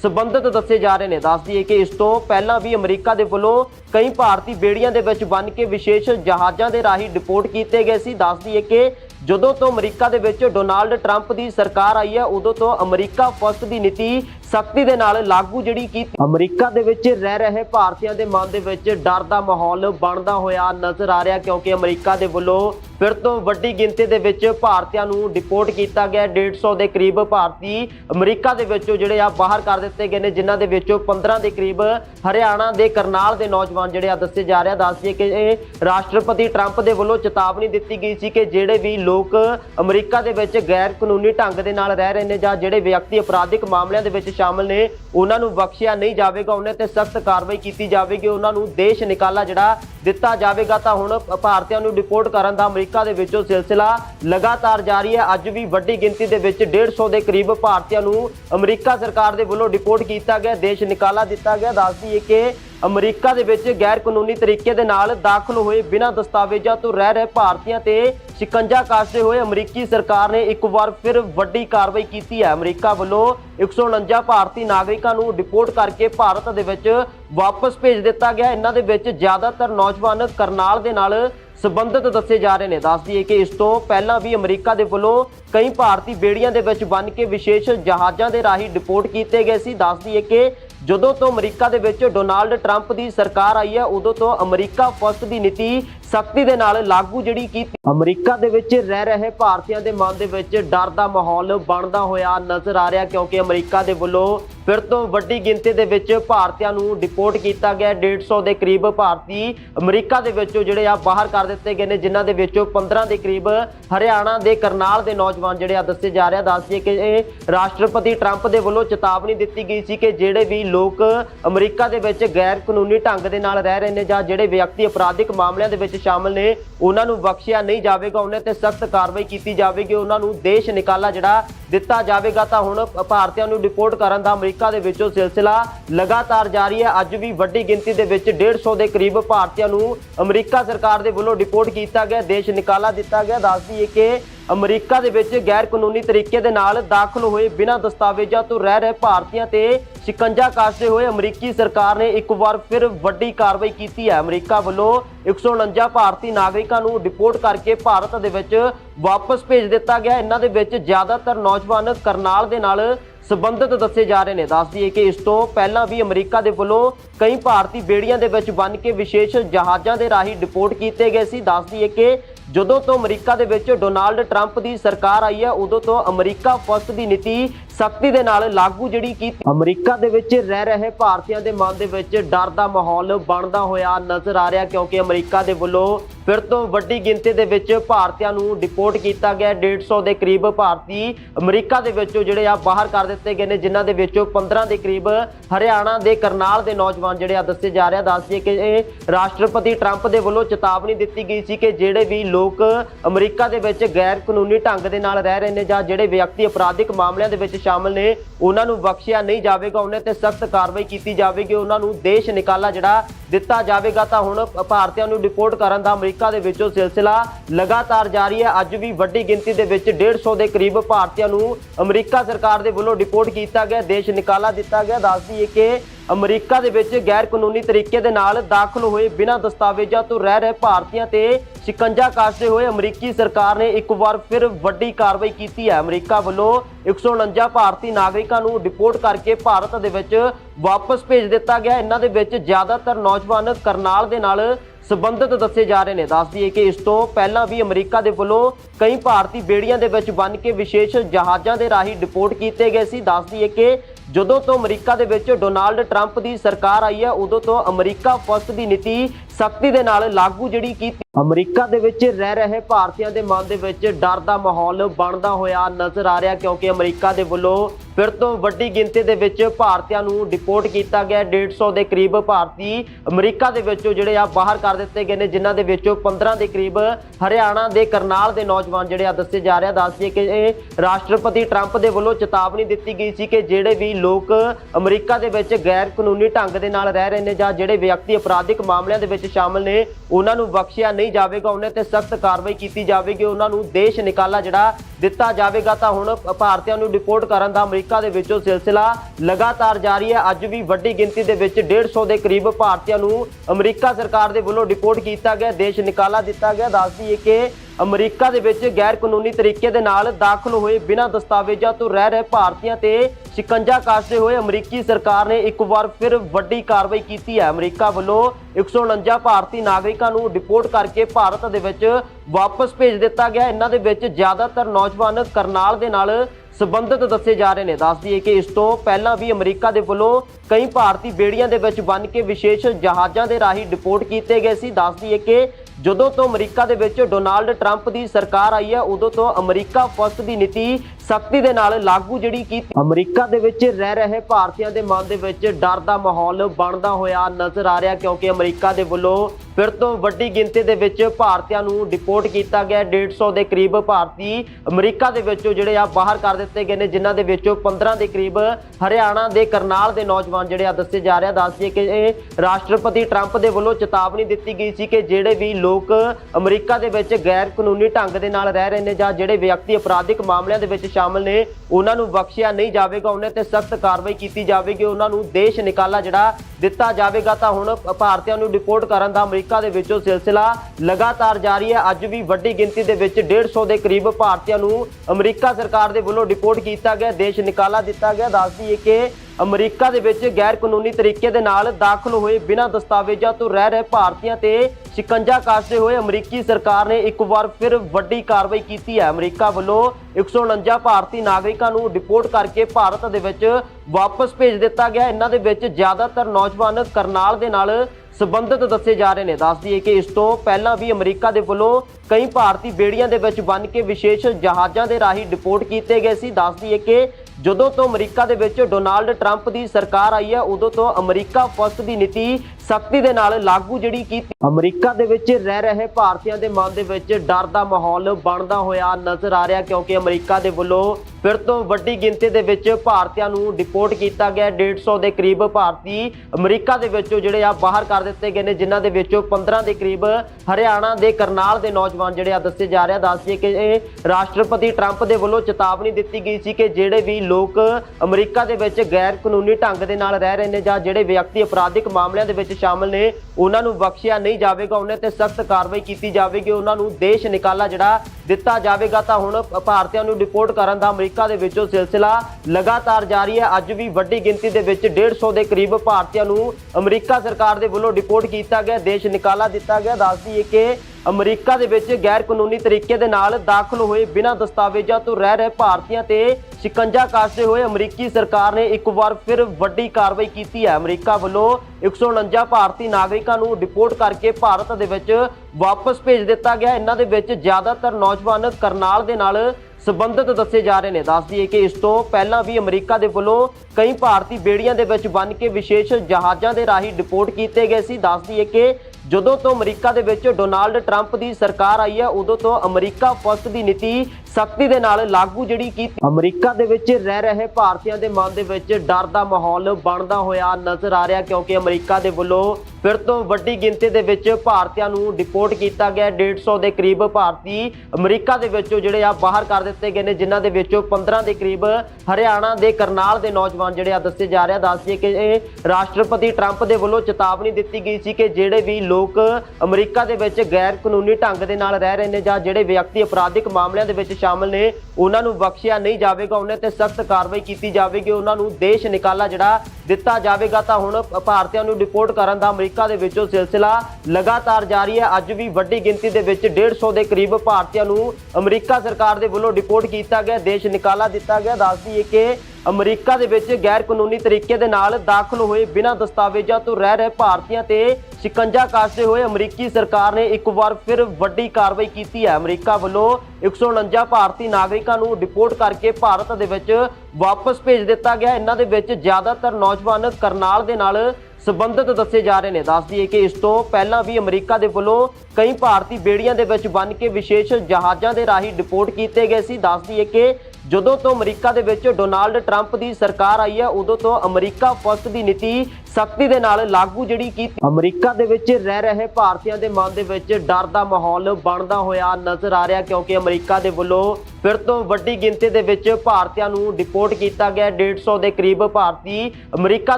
ਸੰਬੰਧਿਤ ਦੱਸੇ ਜਾ ਰਹੇ ਨੇ। ਦੱਸ ਦਈਏ ਕਿ ਇਸ ਤੋਂ ਪਹਿਲਾਂ ਵੀ ਅਮਰੀਕਾ ਦੇ ਵੱਲੋਂ ਕਈ ਭਾਰਤੀ ਬੇੜੀਆਂ ਦੇ ਵਿੱਚ ਬੰਨ ਕੇ ਵਿਸ਼ੇਸ਼ ਜਹਾਜ਼ਾਂ ਦੇ ਰਾਹੀਂ ਡਿਪੋਰਟ ਕੀਤੇ ਗਏ ਸੀ। ਦੱਸ ਦਈਏ ਕਿ ਜਦੋਂ ਤੋਂ ਅਮਰੀਕਾ ਦੇ ਵਿੱਚ ਡੋਨਾਲਡ ਟਰੰਪ ਦੀ ਸਰਕਾਰ ਆਈ ਹੈ, ਉਦੋਂ ਤੋਂ ਅਮਰੀਕਾ ਫਸਟ ਦੀ ਨੀਤੀ ਸਖਤੀ ਦੇ ਨਾਲ ਲਾਗੂ ਜਿਹੜੀ ਕੀਤੀ। ਅਮਰੀਕਾ ਦੇ ਵਿੱਚ ਰਹਿ ਰਹੇ ਭਾਰਤੀਆਂ ਦੇ ਮਨ ਦੇ ਵਿੱਚ ਡਰ ਦਾ ਮਾਹੌਲ ਬਣਦਾ ਹੋਇਆ ਨਜ਼ਰ ਆ ਰਿਹਾ, ਕਿਉਂਕਿ ਅਮਰੀਕਾ ਦੇ ਵੱਲੋਂ ਫਿਰ ਤੋਂ ਵੱਡੀ ਗਿਣਤੀ ਦੇ ਵਿੱਚ ਭਾਰਤੀਆਂ ਨੂੰ ਡਿਪੋਰਟ ਕੀਤਾ ਗਿਆ। 150 ਦੇ ਕਰੀਬ ਭਾਰਤੀ ਅਮਰੀਕਾ ਦੇ ਵਿੱਚੋਂ ਜਿਹੜੇ ਆ ਬਾਹਰ ਕਰ ਦਿੱਤੇ ਗਏ ਨੇ, ਜਿਨ੍ਹਾਂ ਦੇ ਵਿੱਚੋਂ 15 ਦੇ ਕਰੀਬ ਹਰਿਆਣਾ ਦੇ ਕਰਨਾਲ ਦੇ ਨੌਜਵਾਨ ਜਿਹੜੇ ਆ ਦੱਸੇ ਜਾ ਰਿਹਾ ਦੱਸ ਦਈਏ ਕਿ ਇਹ ਰਾਸ਼ਟਰਪਤੀ ਟਰੰਪ ਦੇ ਵੱਲੋਂ ਚੇਤਾਵਨੀ ਦਿੱਤੀ ਗਈ ਸੀ ਕਿ ਜਿਹੜੇ ਵੀ ਲੋਕ ਅਮਰੀਕਾ ਦੇ ਵਿੱਚ ਗੈਰ ਕਾਨੂੰਨੀ ਢੰਗ ਦੇ ਨਾਲ ਰਹਿ ਰਹੇ ਨੇ ਜਾਂ ਜਿਹੜੇ ਵਿਅਕਤੀ ਅਪਰਾਧਿਕ ਮਾਮਲਿਆਂ ਦੇ ਵਿੱਚ ਸ਼ਾਮਲ ਨੇ, ਉਹਨਾਂ ਨੂੰ ਬਖਸ਼ਿਆ ਨਹੀਂ ਜਾਵੇਗਾ, ਉਹਨਾਂ ਤੇ ਸਖਤ ਕਾਰਵਾਈ ਕੀਤੀ ਜਾਵੇਗੀ, ਉਹਨਾਂ ਨੂੰ ਦੇਸ਼ ਨਿਕਾਲਾ ਜਿਹੜਾ ਦਿੱਤਾ ਜਾਵੇਗਾ, ਤਾਂ ਹੁਣ ਭਾਰਤੀਆਂ ਨੂੰ ਡਿਪੋਰਟ ਕਰਨ ਦਾ ਅਮਰੀਕਾ ਦੇ ਵਿੱਚੋਂ ਸਿਲਸਿਲਾ ਲਗਾਤਾਰ ਜਾਰੀ ਹੈ। ਅੱਜ ਵੀ ਵੱਡੀ ਗਿਣਤੀ ਦੇ ਵਿੱਚ 150 ਦੇ ਕਰੀਬ ਭਾਰਤੀਆਂ ਨੂੰ ਅਮਰੀਕਾ ਸਰਕਾਰ ਦੇ ਵੱਲੋਂ ਡਿਪੋਰਟ ਕੀਤਾ ਗਿਆ, ਦੇਸ਼ ਨਿਕਾਲਾ ਦਿੱਤਾ ਗਿਆ। ਦੱਸਦੀ ਦਈਏ ਕਿ ਅਮਰੀਕਾ ਦੇ ਵਿੱਚ ਗੈਰ ਕਾਨੂੰਨੀ ਤਰੀਕੇ ਦੇ ਨਾਲ ਦਾਖਲ ਹੋਏ ਬਿਨਾਂ ਦਸਤਾਵੇਜ਼ਾਂ ਤੋਂ ਰਹਿ ਰਹੇ ਭਾਰਤੀਆਂ ਤੇ ਸ਼ਿਕੰਜਾ ਕਾਸਦੇ ਹੋਏ ਅਮਰੀਕੀ ਸਰਕਾਰ ਨੇ ਇੱਕ ਵਾਰ ਫਿਰ ਵੱਡੀ ਕਾਰਵਾਈ ਕੀਤੀ ਹੈ। ਅਮਰੀਕਾ ਵੱਲੋਂ 149 ਭਾਰਤੀ ਨਾਗਰਿਕਾਂ ਨੂੰ ਡਿਪੋਰਟ ਕਰਕੇ ਭਾਰਤ ਦੇ ਵਿੱਚ ਵਾਪਸ ਭੇਜ ਦਿੱਤਾ ਗਿਆ। ਇਹਨਾਂ ਦੇ ਵਿੱਚ ਜ਼ਿਆਦਾਤਰ ਨੌਜਵਾਨ ਕਰਨਾਲ ਦੇ ਨਾਲ ਸੰਬੰਧਿਤ ਦੱਸੇ ਜਾ ਰਹੇ ਨੇ। ਦੱਸ ਦਈਏ ਕਿ ਇਸ ਤੋਂ ਪਹਿਲਾਂ ਵੀ ਅਮਰੀਕਾ ਦੇ ਵੱਲੋਂ ਕਈ ਭਾਰਤੀ ਬੇੜੀਆਂ ਦੇ ਵਿੱਚ ਬੰਨ ਕੇ ਵਿਸ਼ੇਸ਼ ਜਹਾਜ਼ਾਂ ਦੇ ਰਾਹੀਂ ਡਿਪੋਰਟ ਕੀਤੇ ਗਏ ਸੀ। ਦੱਸ ਦਈਏ ਕਿ ਜਦੋਂ ਤੋਂ ਅਮਰੀਕਾ ਦੇ ਵਿੱਚ ਡੋਨਾਲਡ ਟਰੰਪ ਦੀ ਸਰਕਾਰ ਆਈ ਹੈ, ਉਦੋਂ ਤੋਂ ਅਮਰੀਕਾ ਫਸਟ ਦੀ ਨੀਤੀ ਸਖਤੀ ਦੇ ਨਾਲ ਲਾਗੂ ਜਿਹੜੀ ਕੀਤੀ। ਅਮਰੀਕਾ ਦੇ ਵਿੱਚ ਰਹਿ ਰਹੇ ਭਾਰਤੀਆਂ ਦੇ ਮਨ ਦੇ ਵਿੱਚ ਡਰ ਦਾ ਮਾਹੌਲ ਬਣਦਾ ਹੋਇਆ ਨਜ਼ਰ ਆ ਰਿਹਾ, ਕਿਉਂਕਿ ਅਮਰੀਕਾ ਦੇ ਵੱਲੋਂ ਫਿਰ ਤੋਂ ਵੱਡੀ ਗਿਣਤੀ ਦੇ ਵਿੱਚ ਭਾਰਤੀਆਂ ਨੂੰ ਡਿਪੋਰਟ ਕੀਤਾ ਗਿਆ। 150 ਦੇ ਕਰੀਬ ਭਾਰਤੀ ਅਮਰੀਕਾ ਦੇ ਵਿੱਚੋਂ ਜਿਹੜੇ ਆ ਬਾਹਰ ਕਰ ਦਿੱਤੇ ਗਏ ਨੇ, ਜਿਨ੍ਹਾਂ ਦੇ ਵਿੱਚੋਂ 15 ਦੇ ਕਰੀਬ ਹਰਿਆਣਾ ਦੇ ਕਰਨਾਲ ਦੇ ਨੌਜਵਾਨ ਜਿਹੜੇ ਆ ਦੱਸੇ ਜਾ ਰਿਹਾ ਦੱਸ ਕਿ ਇਹ ਰਾਸ਼ਟਰਪਤੀ ਟਰੰਪ ਦੇ ਵੱਲੋਂ ਚੇਤਾਵਨੀ ਦਿੱਤੀ ਗਈ ਸੀ ਕਿ ਜਿਹੜੇ ਵੀ ਲੋਕ ਅਮਰੀਕਾ ਦੇ ਵਿੱਚ ਗੈਰ ਕਾਨੂੰਨੀ ਢੰਗ ਦੇ ਨਾਲ ਰਹਿ ਰਹੇ ਨੇ ਜਾਂ ਜਿਹੜੇ ਵਿਅਕਤੀ ਅਪਰਾਧਿਕ ਮਾਮਲਿਆਂ ਦੇ ਵਿੱਚ ਸ਼ਾਮਲ ਨੇ। ਉਹਨਾਂ ਨੂੰ ਬਖਸ਼ਿਆ ਨਹੀਂ ਜਾਵੇਗਾ। ਉਹਨਾਂ ਤੇ ਸਖਤ ਕਾਰਵਾਈ ਕੀਤੀ ਜਾਵੇਗੀ। ਉਹਨਾਂ ਨੂੰ ਦੇਸ਼ ਨਿਕਾਲਾ ਜਿਹੜਾ ਦਿੱਤਾ ਜਾਵੇਗਾ ਤਾਂ ਹੁਣ ਭਾਰਤੀਆਂ ਨੂੰ ਡਿਪੋਰਟ ਕਰਨ ਦਾ ਅਮਰੀਕਾ ਦੇ ਵਿੱਚੋਂ ਸਿਲਸਿਲਾ ਲਗਾਤਾਰ ਜਾਰੀ ਹੈ। ਅੱਜ ਵੀ ਵੱਡੀ ਗਿਣਤੀ ਦੇ ਵਿੱਚ 150 ਦੇ ਕਰੀਬ ਭਾਰਤੀਆਂ ਨੂੰ ਅਮਰੀਕਾ ਸਰਕਾਰ ਦੇ ਵੱਲੋਂ ਡਿਪੋਰਟ ਕੀਤਾ ਗਿਆ। ਦੇਸ਼ ਨਿਕਾਲਾ ਦਿੱਤਾ ਗਿਆ। ਦੱਸਦੀ ਹੈ ਕਿ ਅਮਰੀਕਾ ਦੇ ਵਿੱਚ ਗੈਰ ਕਾਨੂੰਨੀ ਤਰੀਕੇ ਦੇ ਨਾਲ ਦਾਖਲ ਹੋਏ ਬਿਨਾਂ ਦਸਤਾਵੇਜ਼ਾਂ ਤੋਂ ਰਹਿ ਰਹੇ ਭਾਰਤੀਆਂ ਤੇ ਸ਼ਿਕੰਜਾ ਕਾਸਦੇ ਹੋਏ ਅਮਰੀਕੀ ਸਰਕਾਰ ਨੇ ਇੱਕ ਵਾਰ ਫਿਰ ਵੱਡੀ ਕਾਰਵਾਈ ਕੀਤੀ ਹੈ। ਅਮਰੀਕਾ ਵੱਲੋਂ 149 ਭਾਰਤੀ ਨਾਗਰਿਕਾਂ ਨੂੰ ਡਿਪੋਰਟ ਕਰਕੇ ਭਾਰਤ ਦੇ ਵਿੱਚ ਵਾਪਸ ਭੇਜ ਦਿੱਤਾ ਗਿਆ। ਇਹਨਾਂ ਦੇ ਵਿੱਚ ਜ਼ਿਆਦਾਤਰ ਨੌਜਵਾਨ ਕਰਨਾਲ ਦੇ ਨਾਲ ਸੰਬੰਧਿਤ ਦੱਸੇ ਜਾ ਰਹੇ ਨੇ। ਦੱਸ ਦਈਏ ਕਿ ਇਸ ਤੋਂ ਪਹਿਲਾਂ ਵੀ ਅਮਰੀਕਾ ਦੇ ਵੱਲੋਂ ਕਈ ਭਾਰਤੀ ਬੇੜੀਆਂ ਦੇ ਵਿੱਚ ਬੰਨ ਕੇ ਵਿਸ਼ੇਸ਼ ਜਹਾਜ਼ਾਂ ਦੇ ਰਾਹੀਂ ਡਿਪੋਰਟ ਕੀਤੇ ਗਏ ਸੀ। ਦੱਸ ਦਈਏ ਕਿ ਜਦੋਂ ਤੋਂ ਅਮਰੀਕਾ ਦੇ ਵਿੱਚ ਡੋਨਾਲਡ ਟਰੰਪ ਦੀ ਸਰਕਾਰ ਆਈ ਹੈ, ਉਦੋਂ ਤੋਂ ਅਮਰੀਕਾ ਫਸਟ ਦੀ ਨੀਤੀ ਸਖਤੀ ਦੇ ਨਾਲ ਲਾਗੂ ਜਿਹੜੀ ਕੀਤੀ। ਅਮਰੀਕਾ ਦੇ ਵਿੱਚ ਰਹਿ ਰਹੇ ਭਾਰਤੀਆਂ ਦੇ ਮਨ ਦੇ ਵਿੱਚ ਡਰ ਦਾ ਮਾਹੌਲ ਬਣਦਾ ਹੋਇਆ ਨਜ਼ਰ ਆ ਰਿਹਾ, ਕਿਉਂਕਿ ਅਮਰੀਕਾ ਦੇ ਵੱਲੋਂ ਫਿਰ ਤੋਂ ਵੱਡੀ ਗਿਣਤੀ ਦੇ ਵਿੱਚ ਭਾਰਤੀਆਂ ਨੂੰ ਡਿਪੋਰਟ ਕੀਤਾ ਗਿਆ। 150 ਦੇ ਕਰੀਬ ਭਾਰਤੀ ਅਮਰੀਕਾ ਦੇ ਵਿੱਚੋਂ ਜਿਹੜੇ ਆ ਬਾਹਰ ਕਰ ਦਿੱਤੇ ਗਏ ਨੇ, ਜਿਨ੍ਹਾਂ ਦੇ ਵਿੱਚੋਂ 15 ਦੇ ਕਰੀਬ ਹਰਿਆਣਾ ਦੇ ਕਰਨਾਲ ਦੇ ਨੌਜਵਾਨ ਜਿਹੜੇ ਆ ਦੱਸੇ ਜਾ ਰਿਹਾ ਦੱਸ ਦਈਏ ਕਿ ਇਹ ਰਾਸ਼ਟਰਪਤੀ ਟਰੰਪ ਦੇ ਵੱਲੋਂ ਚੇਤਾਵਨੀ ਦਿੱਤੀ ਗਈ ਸੀ ਕਿ ਜਿਹੜੇ ਵੀ ਲੋਕ ਅਮਰੀਕਾ ਦੇ ਵਿੱਚ ਗੈਰ ਕਾਨੂੰਨੀ ਢੰਗ ਦੇ ਨਾਲ ਰਹਿ ਰਹੇ ਨੇ ਜਾਂ ਜਿਹੜੇ ਵਿਅਕਤੀ ਅਪਰਾਧਿਕ ਮਾਮਲਿਆਂ ਦੇ ਵਿੱਚ ਸ਼ਾਮਲ ਨੇ, ਉਹਨਾਂ ਨੂੰ ਬਖਸ਼ਿਆ ਨਹੀਂ ਜਾਵੇਗਾ, ਉਹਨਾਂ ਤੇ ਸਖਤ ਕਾਰਵਾਈ ਕੀਤੀ ਜਾਵੇਗੀ, ਉਹਨਾਂ ਨੂੰ ਦੇਸ਼ ਨਿਕਾਲਾ ਜਿਹੜਾ ਦਿੱਤਾ ਜਾਵੇਗਾ, ਤਾਂ ਹੁਣ ਭਾਰਤੀਆਂ ਨੂੰ ਡਿਪੋਰਟ ਕਰਨ ਦਾ ਅਮਰੀਕਾ ਦੇ ਵਿੱਚੋਂ ਸਿਲਸਿਲਾ ਲਗਾਤਾਰ ਜਾਰੀ ਹੈ। ਅੱਜ ਵੀ ਵੱਡੀ ਗਿਣਤੀ ਦੇ ਵਿੱਚ 150 ਦੇ ਕਰੀਬ ਭਾਰਤੀਆਂ ਨੂੰ ਅਮਰੀਕਾ ਸਰਕਾਰ ਦੇ ਵੱਲੋਂ ਡਿਪੋਰਟ ਕੀਤਾ ਗਿਆ, ਦੇਸ਼ ਨਿਕਾਲਾ ਦਿੱਤਾ ਗਿਆ। ਦੱਸਦੀ ਹੈ ਕਿ ਅਮਰੀਕਾ ਦੇ ਵਿੱਚ ਗੈਰ ਕਾਨੂੰਨੀ ਤਰੀਕੇ ਦੇ ਨਾਲ ਦਾਖਲ ਹੋਏ ਬਿਨਾਂ ਦਸਤਾਵੇਜ਼ਾਂ ਤੋਂ ਰਹਿ ਰਹੇ ਭਾਰਤੀਆਂ ਤੇ ਸ਼ਿਕੰਜਾ ਕਾਸਦੇ ਹੋਏ ਅਮਰੀਕੀ ਸਰਕਾਰ ਨੇ ਇੱਕ ਵਾਰ ਫਿਰ ਵੱਡੀ ਕਾਰਵਾਈ ਕੀਤੀ ਹੈ। ਅਮਰੀਕਾ ਵੱਲੋਂ 149 ਭਾਰਤੀ ਨਾਗਰਿਕਾਂ ਨੂੰ ਡਿਪੋਰਟ ਕਰਕੇ ਭਾਰਤ ਦੇ ਵਿੱਚ ਵਾਪਸ ਭੇਜ ਦਿੱਤਾ ਗਿਆ। ਇਹਨਾਂ ਦੇ ਵਿੱਚ ਜ਼ਿਆਦਾਤਰ ਨੌਜਵਾਨ ਕਰਨਾਲ ਦੇ ਨਾਲ ਸੰਬੰਧਿਤ ਦੱਸੇ ਜਾ ਰਹੇ ਨੇ। ਦੱਸ ਦਈਏ ਕਿ ਇਸ ਤੋਂ ਪਹਿਲਾਂ ਵੀ ਅਮਰੀਕਾ ਦੇ ਵੱਲੋਂ ਕਈ ਭਾਰਤੀ ਬੇੜੀਆਂ ਦੇ ਵਿੱਚ ਬੰਨ ਕੇ ਵਿਸ਼ੇਸ਼ ਜਹਾਜ਼ਾਂ ਦੇ ਰਾਹੀਂ ਡਿਪੋਰਟ ਕੀਤੇ ਗਏ ਸੀ। ਦੱਸ ਦਈਏ ਕਿ ਜਦੋਂ ਤੋਂ ਅਮਰੀਕਾ ਦੇ ਵਿੱਚ ਡੋਨਾਲਡ ਟਰੰਪ ਦੀ ਸਰਕਾਰ ਆਈ ਹੈ, ਉਦੋਂ ਤੋਂ ਅਮਰੀਕਾ ਫਸਟ ਦੀ ਨੀਤੀ ਸਖਤੀ ਦੇ ਨਾਲ ਲਾਗੂ ਜਿਹੜੀ ਕੀਤੀ ਅਮਰੀਕਾ ਦੇ ਵਿੱਚ ਰਹਿ ਰਹੇ ਭਾਰਤੀਆਂ ਦੇ ਮਨ ਦੇ ਵਿੱਚ ਡਰ ਦਾ ਮਾਹੌਲ ਬਣਦਾ ਹੋਇਆ ਨਜ਼ਰ ਆ ਰਿਹਾ ਕਿਉਂਕਿ ਅਮਰੀਕਾ ਦੇ ਵੱਲੋਂ ਫਿਰ ਤੋਂ ਵੱਡੀ ਗਿਣਤੀ ਦੇ ਵਿੱਚ ਭਾਰਤੀਆਂ ਨੂੰ ਡਿਪੋਰਟ ਕੀਤਾ ਗਿਆ। 150 ਦੇ ਕਰੀਬ ਭਾਰਤੀ ਅਮਰੀਕਾ ਦੇ ਵਿੱਚੋਂ ਜਿਹੜੇ ਆ ਬਾਹਰ ਕਰ ਦਿੱਤੇ ਗਏ ਨੇ, ਜਿਨ੍ਹਾਂ ਦੇ ਵਿੱਚੋਂ 15 ਦੇ ਕਰੀਬ ਹਰਿਆਣਾ ਦੇ ਕਰਨਾਲ ਦੇ ਨੌਜਵਾਨ ਜਿਹੜੇ ਆ ਦੱਸੇ ਜਾ ਰਿਹਾ ਦੱਸ ਦਈਏ ਕਿ ਇਹ ਰਾਸ਼ਟਰਪਤੀ ਟਰੰਪ ਦੇ ਵੱਲੋਂ ਚੇਤਾਵਨੀ ਦਿੱਤੀ ਗਈ ਸੀ ਕਿ ਜਿਹੜੇ ਵੀ ਲੋਕ ਅਮਰੀਕਾ ਦੇ ਵਿੱਚ ਗੈਰ ਕਾਨੂੰਨੀ ਢੰਗ ਦੇ ਨਾਲ ਰਹਿ ਰਹੇ ਨੇ ਜਾਂ ਜਿਹੜੇ ਵਿਅਕਤੀ ਅਪਰਾਧਿਕ ਮਾਮਲਿਆਂ ਦੇ ਵਿੱਚ ਸ਼ਾਮਲ ਨੇ, ਉਹਨਾਂ ਨੂੰ ਬਖਸ਼ਿਆ ਨਹੀਂ ਜਾਵੇਗਾ, ਉਹਨਾਂ ਤੇ ਸਖਤ ਕਾਰਵਾਈ ਕੀਤੀ ਜਾਵੇਗੀ, ਉਹਨਾਂ ਨੂੰ ਦੇਸ਼ ਨਿਕਾਲਾ ਜਿਹੜਾ ਦਿੱਤਾ ਜਾਵੇਗਾ, ਤਾਂ ਹੁਣ ਭਾਰਤੀਆਂ ਨੂੰ ਡਿਪੋਰਟ ਕਰਨ ਦਾ ਅਮਰੀਕਾ ਦੇ ਵਿੱਚੋਂ ਸਿਲਸਿਲਾ ਲਗਾਤਾਰ ਜਾਰੀ ਹੈ। ਅੱਜ ਵੀ ਵੱਡੀ ਗਿਣਤੀ ਦੇ ਵਿੱਚ 150 ਦੇ ਕਰੀਬ ਭਾਰਤੀਆਂ ਨੂੰ ਅਮਰੀਕਾ ਸਰਕਾਰ ਦੇ ਵੱਲੋਂ ਡਿਪੋਰਟ ਕੀਤਾ ਗਿਆ, ਦੇਸ਼ ਨਿਕਾਲਾ ਦਿੱਤਾ ਗਿਆ। ਦੱਸਦੀ ਹੈ ਕਿ ਅਮਰੀਕਾ ਦੇ ਵਿੱਚ ਗੈਰ ਕਾਨੂੰਨੀ ਤਰੀਕੇ ਦੇ ਨਾਲ ਦਾਖਲ ਹੋਏ ਬਿਨਾਂ ਦਸਤਾਵੇਜ਼ਾਂ ਤੋਂ ਰਹਿ ਰਹੇ ਭਾਰਤੀਆਂ ਤੇ ਸ਼ਿਕੰਜਾ ਕਾਸਦੇ ਹੋਏ ਅਮਰੀਕੀ ਸਰਕਾਰ ਨੇ ਇੱਕ ਵਾਰ ਫਿਰ ਵੱਡੀ ਕਾਰਵਾਈ ਕੀਤੀ ਹੈ। ਅਮਰੀਕਾ ਵੱਲੋਂ 149 ਭਾਰਤੀ ਨਾਗਰਿਕਾਂ ਨੂੰ ਡਿਪੋਰਟ ਕਰਕੇ ਭਾਰਤ ਦੇ ਵਿੱਚ ਵਾਪਸ ਭੇਜ ਦਿੱਤਾ ਗਿਆ। ਇਹਨਾਂ ਦੇ ਵਿੱਚ ਜ਼ਿਆਦਾਤਰ ਨੌਜਵਾਨ ਕਰਨਾਲ ਦੇ ਨਾਲ ਸੰਬੰਧਿਤ ਦੱਸੇ ਜਾ ਰਹੇ ਨੇ। ਦੱਸ ਦਈਏ ਕਿ ਇਸ ਤੋਂ ਪਹਿਲਾਂ ਵੀ ਅਮਰੀਕਾ ਦੇ ਵੱਲੋਂ ਕਈ ਭਾਰਤੀ ਬੇੜੀਆਂ ਦੇ ਵਿੱਚ ਬੰਨ ਕੇ ਵਿਸ਼ੇਸ਼ ਜਹਾਜ਼ਾਂ ਦੇ ਰਾਹੀਂ ਡਿਪੋਰਟ ਕੀਤੇ ਗਏ ਸੀ। ਦੱਸ ਦਈਏ ਕਿ ਜਦੋਂ ਤੋਂ ਅਮਰੀਕਾ ਦੇ ਵਿੱਚ ਡੋਨਾਲਡ ਟਰੰਪ ਦੀ ਸਰਕਾਰ ਆਈ ਹੈ, ਉਦੋਂ ਤੋਂ ਅਮਰੀਕਾ ਫਸਟ ਦੀ ਨੀਤੀ ਸਖਤੀ ਦੇ ਨਾਲ ਲਾਗੂ ਜਿਹੜੀ ਕੀਤੀ। ਅਮਰੀਕਾ ਦੇ ਵਿੱਚ ਰਹਿ ਰਹੇ ਭਾਰਤੀਆਂ ਦੇ ਮਨ ਦੇ ਵਿੱਚ ਡਰ ਦਾ ਮਾਹੌਲ ਬਣਦਾ ਹੋਇਆ ਨਜ਼ਰ ਆ ਰਿਹਾ, ਕਿਉਂਕਿ ਅਮਰੀਕਾ ਦੇ ਵੱਲੋਂ ਫਿਰ ਤੋਂ ਵੱਡੀ ਗਿਣਤੀ ਦੇ ਵਿੱਚ ਭਾਰਤੀਆਂ ਨੂੰ ਡਿਪੋਰਟ ਕੀਤਾ ਗਿਆ। 150 ਦੇ ਕਰੀਬ ਭਾਰਤੀ ਅਮਰੀਕਾ ਦੇ ਵਿੱਚੋਂ ਜਿਹੜੇ ਆ ਬਾਹਰ ਕਰ ਦਿੱਤੇ ਗਏ ਨੇ, ਜਿਨ੍ਹਾਂ ਦੇ ਵਿੱਚੋਂ 15 ਦੇ ਕਰੀਬ ਹਰਿਆਣਾ ਦੇ ਕਰਨਾਲ ਦੇ ਨੌਜਵਾਨ ਜਿਹੜੇ ਆ ਦੱਸੇ ਜਾ ਰਿਹਾ ਦੱਸ ਦਈਏ ਕਿ ਇਹ ਰਾਸ਼ਟਰਪਤੀ ਟਰੰਪ ਦੇ ਵੱਲੋਂ ਚੇਤਾਵਨੀ ਦਿੱਤੀ ਗਈ ਸੀ ਕਿ ਜਿਹੜੇ ਵੀ ਲੋਕ ਅਮਰੀਕਾ ਦੇ ਵਿੱਚ ਗੈਰ ਕਾਨੂੰਨੀ ਢੰਗ ਦੇ ਨਾਲ ਰਹਿ ਰਹੇ ਨੇ ਜਾਂ ਜਿਹੜੇ ਵਿਅਕਤੀ ਅਪਰਾਧਿਕ ਮਾਮਲਿਆਂ ਦੇ ਵਿੱਚ ਸ਼ਾਮਲ ਨੇ, ਉਹਨਾਂ ਨੂੰ ਬਖਸ਼ਿਆ ਨਹੀਂ ਜਾਵੇਗਾ, ਉਹਨਾਂ ਤੇ ਸਖਤ ਕਾਰਵਾਈ ਕੀਤੀ ਜਾਵੇਗੀ, ਉਹਨਾਂ ਨੂੰ ਦੇਸ਼ ਨਿਕਾਲਾ ਜਿਹੜਾ ਦਿੱਤਾ ਜਾਵੇਗਾ, ਤਾਂ ਹੁਣ ਭਾਰਤੀਆਂ ਨੂੰ ਡਿਪੋਰਟ ਕਰਨ ਦਾ ਅਮਰੀਕਾ ਦੇ ਵਿੱਚੋਂ ਸਿਲਸਿਲਾ ਲਗਾਤਾਰ ਜਾਰੀ ਹੈ। ਅੱਜ ਵੀ ਵੱਡੀ ਗਿਣਤੀ ਦੇ ਵਿੱਚ 150 ਦੇ ਕਰੀਬ ਭਾਰਤੀਆਂ ਨੂੰ ਅਮਰੀਕਾ ਸਰਕਾਰ ਦੇ ਵੱਲੋਂ ਡਿਪੋਰਟ ਕੀਤਾ ਗਿਆ, ਦੇਸ਼ ਨਿਕਾਲਾ ਦਿੱਤਾ ਗਿਆ। ਦੱਸਦੀ ਹੈ ਕਿ ਅਮਰੀਕਾ ਦੇ ਵਿੱਚ ਗੈਰ ਕਾਨੂੰਨੀ ਤਰੀਕੇ ਦੇ ਨਾਲ ਦਾਖਲ ਹੋਏ ਬਿਨਾਂ ਦਸਤਾਵੇਜ਼ਾਂ ਤੋਂ ਰਹਿ ਰਹੇ ਭਾਰਤੀਆਂ ਤੇ ਸ਼ਿਕੰਜਾ ਕਾਸਦੇ ਹੋਏ ਅਮਰੀਕੀ ਸਰਕਾਰ ਨੇ ਇੱਕ ਵਾਰ ਫਿਰ ਵੱਡੀ ਕਾਰਵਾਈ ਕੀਤੀ ਹੈ। ਅਮਰੀਕਾ ਵੱਲੋਂ 149 ਭਾਰਤੀ ਨਾਗਰਿਕਾਂ ਨੂੰ ਡਿਪੋਰਟ ਕਰਕੇ ਭਾਰਤ ਦੇ ਵਿੱਚ ਵਾਪਸ ਭੇਜ ਦਿੱਤਾ ਗਿਆ। ਇਹਨਾਂ ਦੇ ਵਿੱਚ ਜ਼ਿਆਦਾਤਰ ਨੌਜਵਾਨ ਕਰਨਾਲ ਦੇ ਨਾਲ ਸੰਬੰਧਿਤ ਦੱਸੇ ਜਾ ਰਹੇ ਨੇ। ਦੱਸ ਦਈਏ ਕਿ ਇਸ ਤੋਂ ਪਹਿਲਾਂ ਵੀ ਅਮਰੀਕਾ ਦੇ ਵੱਲੋਂ ਕਈ ਭਾਰਤੀ ਬੇੜੀਆਂ ਦੇ ਵਿੱਚ ਬੰਨ ਕੇ ਵਿਸ਼ੇਸ਼ ਜਹਾਜ਼ਾਂ ਦੇ ਰਾਹੀਂ ਡਿਪੋਰਟ ਕੀਤੇ ਗਏ ਸੀ। ਦੱਸ ਦਈਏ ਕਿ ਜਦੋਂ ਤੋਂ ਅਮਰੀਕਾ ਦੇ ਵਿੱਚ ਡੋਨਾਲਡ ਟਰੰਪ ਦੀ ਸਰਕਾਰ ਆਈ ਹੈ, ਉਦੋਂ ਤੋਂ ਅਮਰੀਕਾ ਫਸਟ ਦੀ ਨੀਤੀ ਸਖਤੀ ਦੇ ਨਾਲ ਲਾਗੂ ਜਿਹੜੀ ਕੀਤੀ ਅਮਰੀਕਾ ਦੇ ਵਿੱਚ ਰਹਿ ਰਹੇ ਭਾਰਤੀਆਂ ਦੇ ਮਨ ਦੇ ਵਿੱਚ ਡਰ ਦਾ ਮਾਹੌਲ ਬਣਦਾ ਹੋਇਆ ਨਜ਼ਰ ਆ ਰਿਹਾ, ਕਿਉਂਕਿ ਅਮਰੀਕਾ ਦੇ ਵੱਲੋਂ ਫਿਰ ਤੋਂ ਵੱਡੀ ਗਿਣਤੀ ਦੇ ਵਿੱਚ ਭਾਰਤੀਆਂ ਨੂੰ ਡਿਪੋਰਟ ਕੀਤਾ ਗਿਆ। 150 ਦੇ ਕਰੀਬ ਭਾਰਤੀ ਅਮਰੀਕਾ ਦੇ ਵਿੱਚੋਂ ਜਿਹੜੇ ਆ ਬਾਹਰ ਕਰ ਦਿੱਤੇ ਗਏ ਨੇ, ਜਿਨ੍ਹਾਂ ਦੇ ਵਿੱਚੋਂ 15 ਦੇ ਕਰੀਬ ਹਰਿਆਣਾ ਦੇ ਕਰਨਾਲ ਦੇ ਨੌਜਵਾਨ ਜਿਹੜੇ ਆ ਦੱਸੇ ਜਾ ਰਿਹਾ ਦੱਸ ਦਈਏ ਕਿ ਇਹ ਰਾਸ਼ਟਰਪਤੀ ਟਰੰਪ ਦੇ ਵੱਲੋਂ ਚੇਤਾਵਨੀ ਦਿੱਤੀ ਗਈ ਸੀ ਕਿ ਜਿਹੜੇ ਵੀ ਲੋਕ ਅਮਰੀਕਾ ਦੇ ਵਿੱਚ ਗੈਰ ਕਾਨੂੰਨੀ ਢੰਗ ਦੇ ਨਾਲ ਰਹਿ ਰਹੇ ਨੇ ਜਾਂ ਜਿਹੜੇ ਵਿਅਕਤੀ ਅਪਰਾਧਿਕ ਮਾਮਲਿਆਂ ਦੇ ਵਿੱਚ ਸ਼ਾਮਲ ਨੇ, ਉਹਨਾਂ ਨੂੰ ਬਖਸ਼ਿਆ ਨਹੀਂ ਜਾਵੇਗਾ। ਉਹਨਾਂ ਤੇ ਸਖਤ ਕਾਰਵਾਈ ਕੀਤੀ ਜਾਵੇਗੀ। ਉਹਨਾਂ ਨੂੰ ਦੇਸ਼ ਨਿਕਾਲਾ ਜਿਹੜਾ ਦਿੱਤਾ ਜਾਵੇਗਾ ਤਾਂ ਹੁਣ ਭਾਰਤੀਆਂ ਨੂੰ ਡਿਪੋਰਟ ਕਰਨ ਦਾ ਅਮਰੀਕਾ ਦੇ ਵਿੱਚੋਂ ਸਿਲਸਿਲਾ ਲਗਾਤਾਰ ਜਾਰੀ ਹੈ। ਅੱਜ ਵੀ ਵੱਡੀ ਗਿਣਤੀ ਦੇ ਵਿੱਚ 150 ਦੇ ਕਰੀਬ ਭਾਰਤੀਆਂ ਨੂੰ ਅਮਰੀਕਾ ਸਰਕਾਰ ਦੇ ਵੱਲੋਂ ਡਿਪੋਰਟ ਕੀਤਾ ਗਿਆ, ਦੇਸ਼ ਨਿਕਾਲਾ ਦਿੱਤਾ ਗਿਆ। ਦੱਸ ਦਈਏ ਕਿ ਅਮਰੀਕਾ ਦੇ ਵਿੱਚ ਗੈਰ ਕਾਨੂੰਨੀ ਤਰੀਕੇ ਦੇ ਨਾਲ ਦਾਖਲ ਹੋਏ ਬਿਨਾਂ ਦਸਤਾਵੇਜ਼ਾਂ ਤੋਂ ਰਹਿ ਰਹੇ ਭਾਰਤੀਆਂ ਤੇ ਸ਼ਿਕੰਜਾ ਕਾਸਦੇ ਹੋਏ ਅਮਰੀਕੀ ਸਰਕਾਰ ਨੇ ਇੱਕ ਵਾਰ ਫਿਰ ਵੱਡੀ ਕਾਰਵਾਈ ਕੀਤੀ ਹੈ। ਅਮਰੀਕਾ ਵੱਲੋਂ 149 ਭਾਰਤੀ ਨਾਗਰਿਕਾਂ ਨੂੰ ਡਿਪੋਰਟ ਕਰਕੇ ਭਾਰਤ ਦੇ ਵਿੱਚ ਵਾਪਸ ਭੇਜ ਦਿੱਤਾ ਗਿਆ। ਇਹਨਾਂ ਦੇ ਵਿੱਚ ਜ਼ਿਆਦਾਤਰ ਨੌਜਵਾਨ ਕਰਨਾਲ ਦੇ ਨਾਲ ਸੰਬੰਧਿਤ ਦੱਸੇ ਜਾ ਰਹੇ ਨੇ। ਦੱਸ ਦਈਏ ਕਿ ਇਸ ਤੋਂ ਪਹਿਲਾਂ ਵੀ ਅਮਰੀਕਾ ਦੇ ਵੱਲੋਂ ਕਈ ਭਾਰਤੀ ਬੇੜੀਆਂ ਦੇ ਵਿੱਚ ਬੰਨ ਕੇ ਵਿਸ਼ੇਸ਼ ਜਹਾਜ਼ਾਂ ਦੇ ਰਾਹੀਂ ਡਿਪੋਰਟ ਕੀਤੇ ਗਏ ਸੀ। ਦੱਸ ਦਈਏ ਕਿ ਜਦੋਂ ਤੋਂ ਅਮਰੀਕਾ ਦੇ ਵਿੱਚ ਡੋਨਾਲਡ ਟਰੰਪ ਦੀ ਸਰਕਾਰ ਆਈ ਹੈ, ਉਦੋਂ ਤੋਂ ਅਮਰੀਕਾ ਫਸਟ ਦੀ ਨੀਤੀ ਸਖਤੀ ਦੇ ਨਾਲ ਲਾਗੂ ਜਿਹੜੀ ਕੀਤੀ। ਅਮਰੀਕਾ ਦੇ ਵਿੱਚ ਰਹਿ ਰਹੇ ਭਾਰਤੀਆਂ ਦੇ ਮਨ ਦੇ ਵਿੱਚ ਡਰ ਦਾ ਮਾਹੌਲ ਬਣਦਾ ਹੋਇਆ ਨਜ਼ਰ ਆ ਰਿਹਾ, ਕਿਉਂਕਿ ਅਮਰੀਕਾ ਦੇ ਵੱਲੋਂ ਫਿਰ ਤੋਂ ਵੱਡੀ ਗਿਣਤੀ ਦੇ ਵਿੱਚ ਭਾਰਤੀਆਂ ਨੂੰ ਡਿਪੋਰਟ ਕੀਤਾ ਗਿਆ। 150 ਦੇ ਕਰੀਬ ਭਾਰਤੀ ਅਮਰੀਕਾ ਦੇ ਵਿੱਚੋਂ ਜਿਹੜੇ ਆ ਬਾਹਰ ਕਰ ਦਿੱਤੇ ਗਏ ਨੇ, ਜਿਨ੍ਹਾਂ ਦੇ ਵਿੱਚੋਂ 15 ਦੇ ਕਰੀਬ ਹਰਿਆਣਾ ਦੇ ਕਰਨਾਲ ਦੇ ਨੌਜਵਾਨ ਜਿਹੜੇ ਆ ਦੱਸੇ ਜਾ ਰਿਹਾ ਦੱਸ ਦਈਏ ਕਿ ਇਹ ਰਾਸ਼ਟਰਪਤੀ ਟਰੰਪ ਦੇ ਵੱਲੋਂ ਚੇਤਾਵਨੀ ਦਿੱਤੀ ਗਈ ਸੀ ਕਿ ਜਿਹੜੇ ਵੀ ਲੋਕ ਅਮਰੀਕਾ ਦੇ ਵਿੱਚ ਗੈਰ ਕਾਨੂੰਨੀ ਢੰਗ ਦੇ ਨਾਲ ਰਹਿ ਰਹੇ ਨੇ ਜਾਂ ਜਿਹੜੇ ਵਿਅਕਤੀ ਅਪਰਾਧਿਕ ਮਾਮਲਿਆਂ ਦੇ ਵਿੱਚ ਸ਼ਾਮਲ ਨੇ, ਉਹਨਾਂ ਨੂੰ ਬਖਸ਼ਿਆ ਨਹੀਂ ਜਾਵੇਗਾ, ਉਹਨਾਂ ਤੇ ਸਖਤ ਕਾਰਵਾਈ ਕੀਤੀ ਜਾਵੇਗੀ, ਉਹਨਾਂ ਨੂੰ ਦੇਸ਼ ਨਿਕਾਲਾ ਜਿਹੜਾ ਦਿੱਤਾ ਜਾਵੇਗਾ, ਤਾਂ ਹੁਣ ਭਾਰਤੀਆਂ ਨੂੰ ਡਿਪੋਰਟ ਕਰਨ ਦਾ ਅਮਰੀਕਾ ਦੇ ਵਿੱਚੋਂ ਸਿਲਸਿਲਾ ਲਗਾਤਾਰ ਜਾਰੀ ਹੈ। ਅੱਜ ਵੀ ਵੱਡੀ ਗਿਣਤੀ ਦੇ ਵਿੱਚ 150 ਦੇ ਕਰੀਬ ਭਾਰਤੀਆਂ ਨੂੰ ਅਮਰੀਕਾ ਸਰਕਾਰ ਦੇ ਵੱਲੋਂ ਡਿਪੋਰਟ ਕੀਤਾ ਗਿਆ, ਦੇਸ਼ ਨਿਕਾਲਾ ਦਿੱਤਾ ਗਿਆ। ਦੱਸਦੀ ਹੈ ਕਿ ਅਮਰੀਕਾ ਦੇ ਵਿੱਚ ਗੈਰ ਕਾਨੂੰਨੀ ਤਰੀਕੇ ਦੇ ਨਾਲ ਦਾਖਲ ਹੋਏ ਬਿਨਾਂ ਦਸਤਾਵੇਜ਼ਾਂ ਤੋਂ ਰਹਿ ਰਹੇ ਭਾਰਤੀਆਂ ਤੇ ਸ਼ਿਕੰਜਾ ਕਾਸਦੇ ਹੋਏ ਅਮਰੀਕੀ ਸਰਕਾਰ ਨੇ ਇੱਕ ਵਾਰ ਫਿਰ ਵੱਡੀ ਕਾਰਵਾਈ ਕੀਤੀ ਹੈ। ਅਮਰੀਕਾ ਵੱਲੋਂ 149 ਭਾਰਤੀ ਨਾਗਰਿਕਾਂ ਨੂੰ ਡਿਪੋਰਟ ਕਰਕੇ ਭਾਰਤ ਦੇ ਵਿੱਚ ਵਾਪਸ ਭੇਜ ਦਿੱਤਾ ਗਿਆ। ਇਹਨਾਂ ਦੇ ਵਿੱਚ ਜ਼ਿਆਦਾਤਰ ਨੌਜਵਾਨ ਕਰਨਾਲ ਦੇ ਨਾਲ ਸੰਬੰਧਿਤ ਦੱਸੇ ਜਾ ਰਹੇ ਨੇ। ਦੱਸ ਦਈਏ ਕਿ ਇਸ ਤੋਂ ਪਹਿਲਾਂ ਵੀ ਅਮਰੀਕਾ ਦੇ ਵੱਲੋਂ ਕਈ ਭਾਰਤੀ ਬੇੜੀਆਂ ਦੇ ਵਿੱਚ ਬੰਨ ਕੇ ਵਿਸ਼ੇਸ਼ ਜਹਾਜ਼ਾਂ ਦੇ ਰਾਹੀਂ ਡਿਪੋਰਟ ਕੀਤੇ ਗਏ ਸੀ। ਦੱਸ ਦਈਏ ਕਿ ਜਦੋਂ ਤੋਂ ਅਮਰੀਕਾ ਦੇ ਵਿੱਚ ਡੋਨਾਲਡ ਟਰੰਪ ਦੀ ਸਰਕਾਰ ਆਈ ਹੈ, ਉਦੋਂ ਤੋਂ ਅਮਰੀਕਾ ਫਸਟ ਦੀ ਨੀਤੀ ਸਖਤੀ ਦੇ ਨਾਲ ਲਾਗੂ ਜਿਹੜੀ ਕੀਤੀ। ਅਮਰੀਕਾ ਦੇ ਵਿੱਚ ਰਹਿ ਰਹੇ ਭਾਰਤੀਆਂ ਦੇ ਮਨ ਦੇ ਵਿੱਚ ਡਰ ਦਾ ਮਾਹੌਲ ਬਣਦਾ ਹੋਇਆ ਨਜ਼ਰ ਆ ਰਿਹਾ, ਕਿਉਂਕਿ ਅਮਰੀਕਾ ਦੇ ਵੱਲੋਂ ਫਿਰ ਤੋਂ ਵੱਡੀ ਗਿਣਤੀ ਦੇ ਵਿੱਚ ਭਾਰਤੀਆਂ ਨੂੰ ਡਿਪੋਰਟ ਕੀਤਾ ਗਿਆ। 150 ਦੇ ਕਰੀਬ ਭਾਰਤੀ ਅਮਰੀਕਾ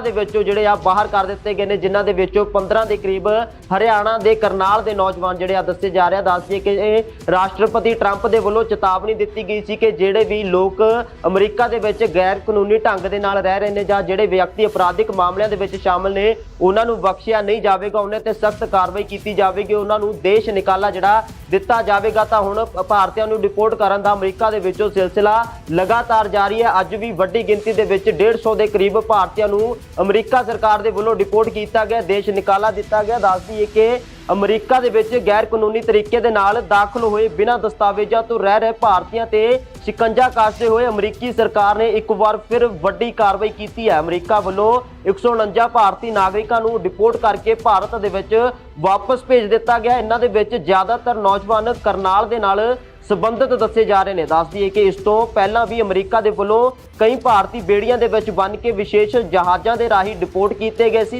ਦੇ ਵਿੱਚੋਂ ਜਿਹੜੇ ਆ ਬਾਹਰ ਕਰ ਦਿੱਤੇ ਗਏ ਨੇ, ਜਿਨ੍ਹਾਂ ਦੇ ਵਿੱਚੋਂ 15 ਦੇ ਕਰੀਬ ਹਰਿਆਣਾ ਦੇ ਕਰਨਾਲ ਦੇ ਨੌਜਵਾਨ ਜਿਹੜੇ ਆ ਦੱਸੇ ਜਾ ਰਿਹਾ ਦੱਸ ਦਈਏ ਕਿ ਇਹ ਰਾਸ਼ਟਰਪਤੀ ਟਰੰਪ ਦੇ ਵੱਲੋਂ ਚੇਤਾਵਨੀ ਦਿੱਤੀ ਗਈ ਸੀ ਕਿ ਜਿਹੜੇ ਵੀ ਲੋਕ ਅਮਰੀਕਾ ਦੇ ਵਿੱਚ ਗੈਰ ਕਾਨੂੰਨੀ ਢੰਗ ਦੇ ਨਾਲ ਰਹਿ ਰਹੇ ਨੇ ਜਾਂ ਜਿਹੜੇ ਵਿਅਕਤੀ ਅਪਰਾਧਿਕ ਮਾਮਲਿਆਂ ਦੇ ਵਿੱਚ ਸ਼ਾਮਲ ਨੇ, ਉਹਨਾਂ ਨੂੰ ਬਖਸ਼ਿਆ ਨਹੀਂ ਜਾਵੇਗਾ, ਉਹਨਾਂ ਤੇ ਸਖਤ ਕਾਰਵਾਈ ਕੀਤੀ ਜਾਵੇਗੀ, ਉਹਨਾਂ ਨੂੰ ਦੇਸ਼ ਨਿਕਾਲਾ ਜਿਹੜਾ ਦਿੱਤਾ ਜਾਵੇਗਾ, ਤਾਂ ਹੁਣ ਭਾਰਤੀਆਂ ਨੂੰ ਡਿਪੋਰਟ ਕਰਨ ਦਾ ਅਮਰੀਕਾ ਦੇ ਵਿੱਚੋਂ ਸਿਲਸਿਲਾ ਲਗਾਤਾਰ ਜਾਰੀ ਹੈ। ਅੱਜ ਵੀ ਵੱਡੀ ਗਿਣਤੀ ਦੇ ਵਿੱਚ 150 ਦੇ ਕਰੀਬ ਭਾਰਤੀਆਂ ਨੂੰ ਅਮਰੀਕਾ ਸਰਕਾਰ ਦੇ ਵੱਲੋਂ ਡਿਪੋਰਟ ਕੀਤਾ ਗਿਆ, ਦੇਸ਼ ਨਿਕਾਲਾ ਦਿੱਤਾ ਗਿਆ। ਦੱਸਦੀ ਹੈ ਕਿ ਅਮਰੀਕਾ ਦੇ ਵਿੱਚ ਗੈਰ ਕਾਨੂੰਨੀ ਤਰੀਕੇ ਦੇ ਨਾਲ ਦਾਖਲ ਹੋਏ ਬਿਨਾਂ ਦਸਤਾਵੇਜ਼ਾਂ ਤੋਂ ਰਹਿ ਰਹੇ ਭਾਰਤੀਆਂ ਤੇ ਸ਼ਿਕੰਜਾ ਕਾਸਦੇ ਹੋਏ ਅਮਰੀਕੀ ਸਰਕਾਰ ਨੇ ਇੱਕ ਵਾਰ ਫਿਰ ਵੱਡੀ ਕਾਰਵਾਈ ਕੀਤੀ ਹੈ। ਅਮਰੀਕਾ ਵੱਲੋਂ 149 ਭਾਰਤੀ ਨਾਗਰਿਕਾਂ ਨੂੰ ਡਿਪੋਰਟ ਕਰਕੇ ਭਾਰਤ ਦੇ ਵਿੱਚ ਵਾਪਸ ਭੇਜ ਦਿੱਤਾ ਗਿਆ। ਇਹਨਾਂ ਦੇ ਵਿੱਚ ਜ਼ਿਆਦਾਤਰ ਨੌਜਵਾਨ ਕਰਨਾਲ ਦੇ ਨਾਲ ਸੰਬੰਧਿਤ ਦੱਸੇ ਜਾ ਰਹੇ ਨੇ। ਦੱਸ ਦਈਏ ਕਿ ਇਸ ਤੋਂ ਪਹਿਲਾਂ ਵੀ ਅਮਰੀਕਾ ਦੇ ਵੱਲੋਂ ਕਈ ਭਾਰਤੀ ਬੇੜੀਆਂ ਦੇ ਵਿੱਚ ਬੰਨ ਕੇ ਵਿਸ਼ੇਸ਼ ਜਹਾਜ਼ਾਂ ਦੇ ਰਾਹੀਂ ਡਿਪੋਰਟ ਕੀਤੇ ਗਏ ਸੀ।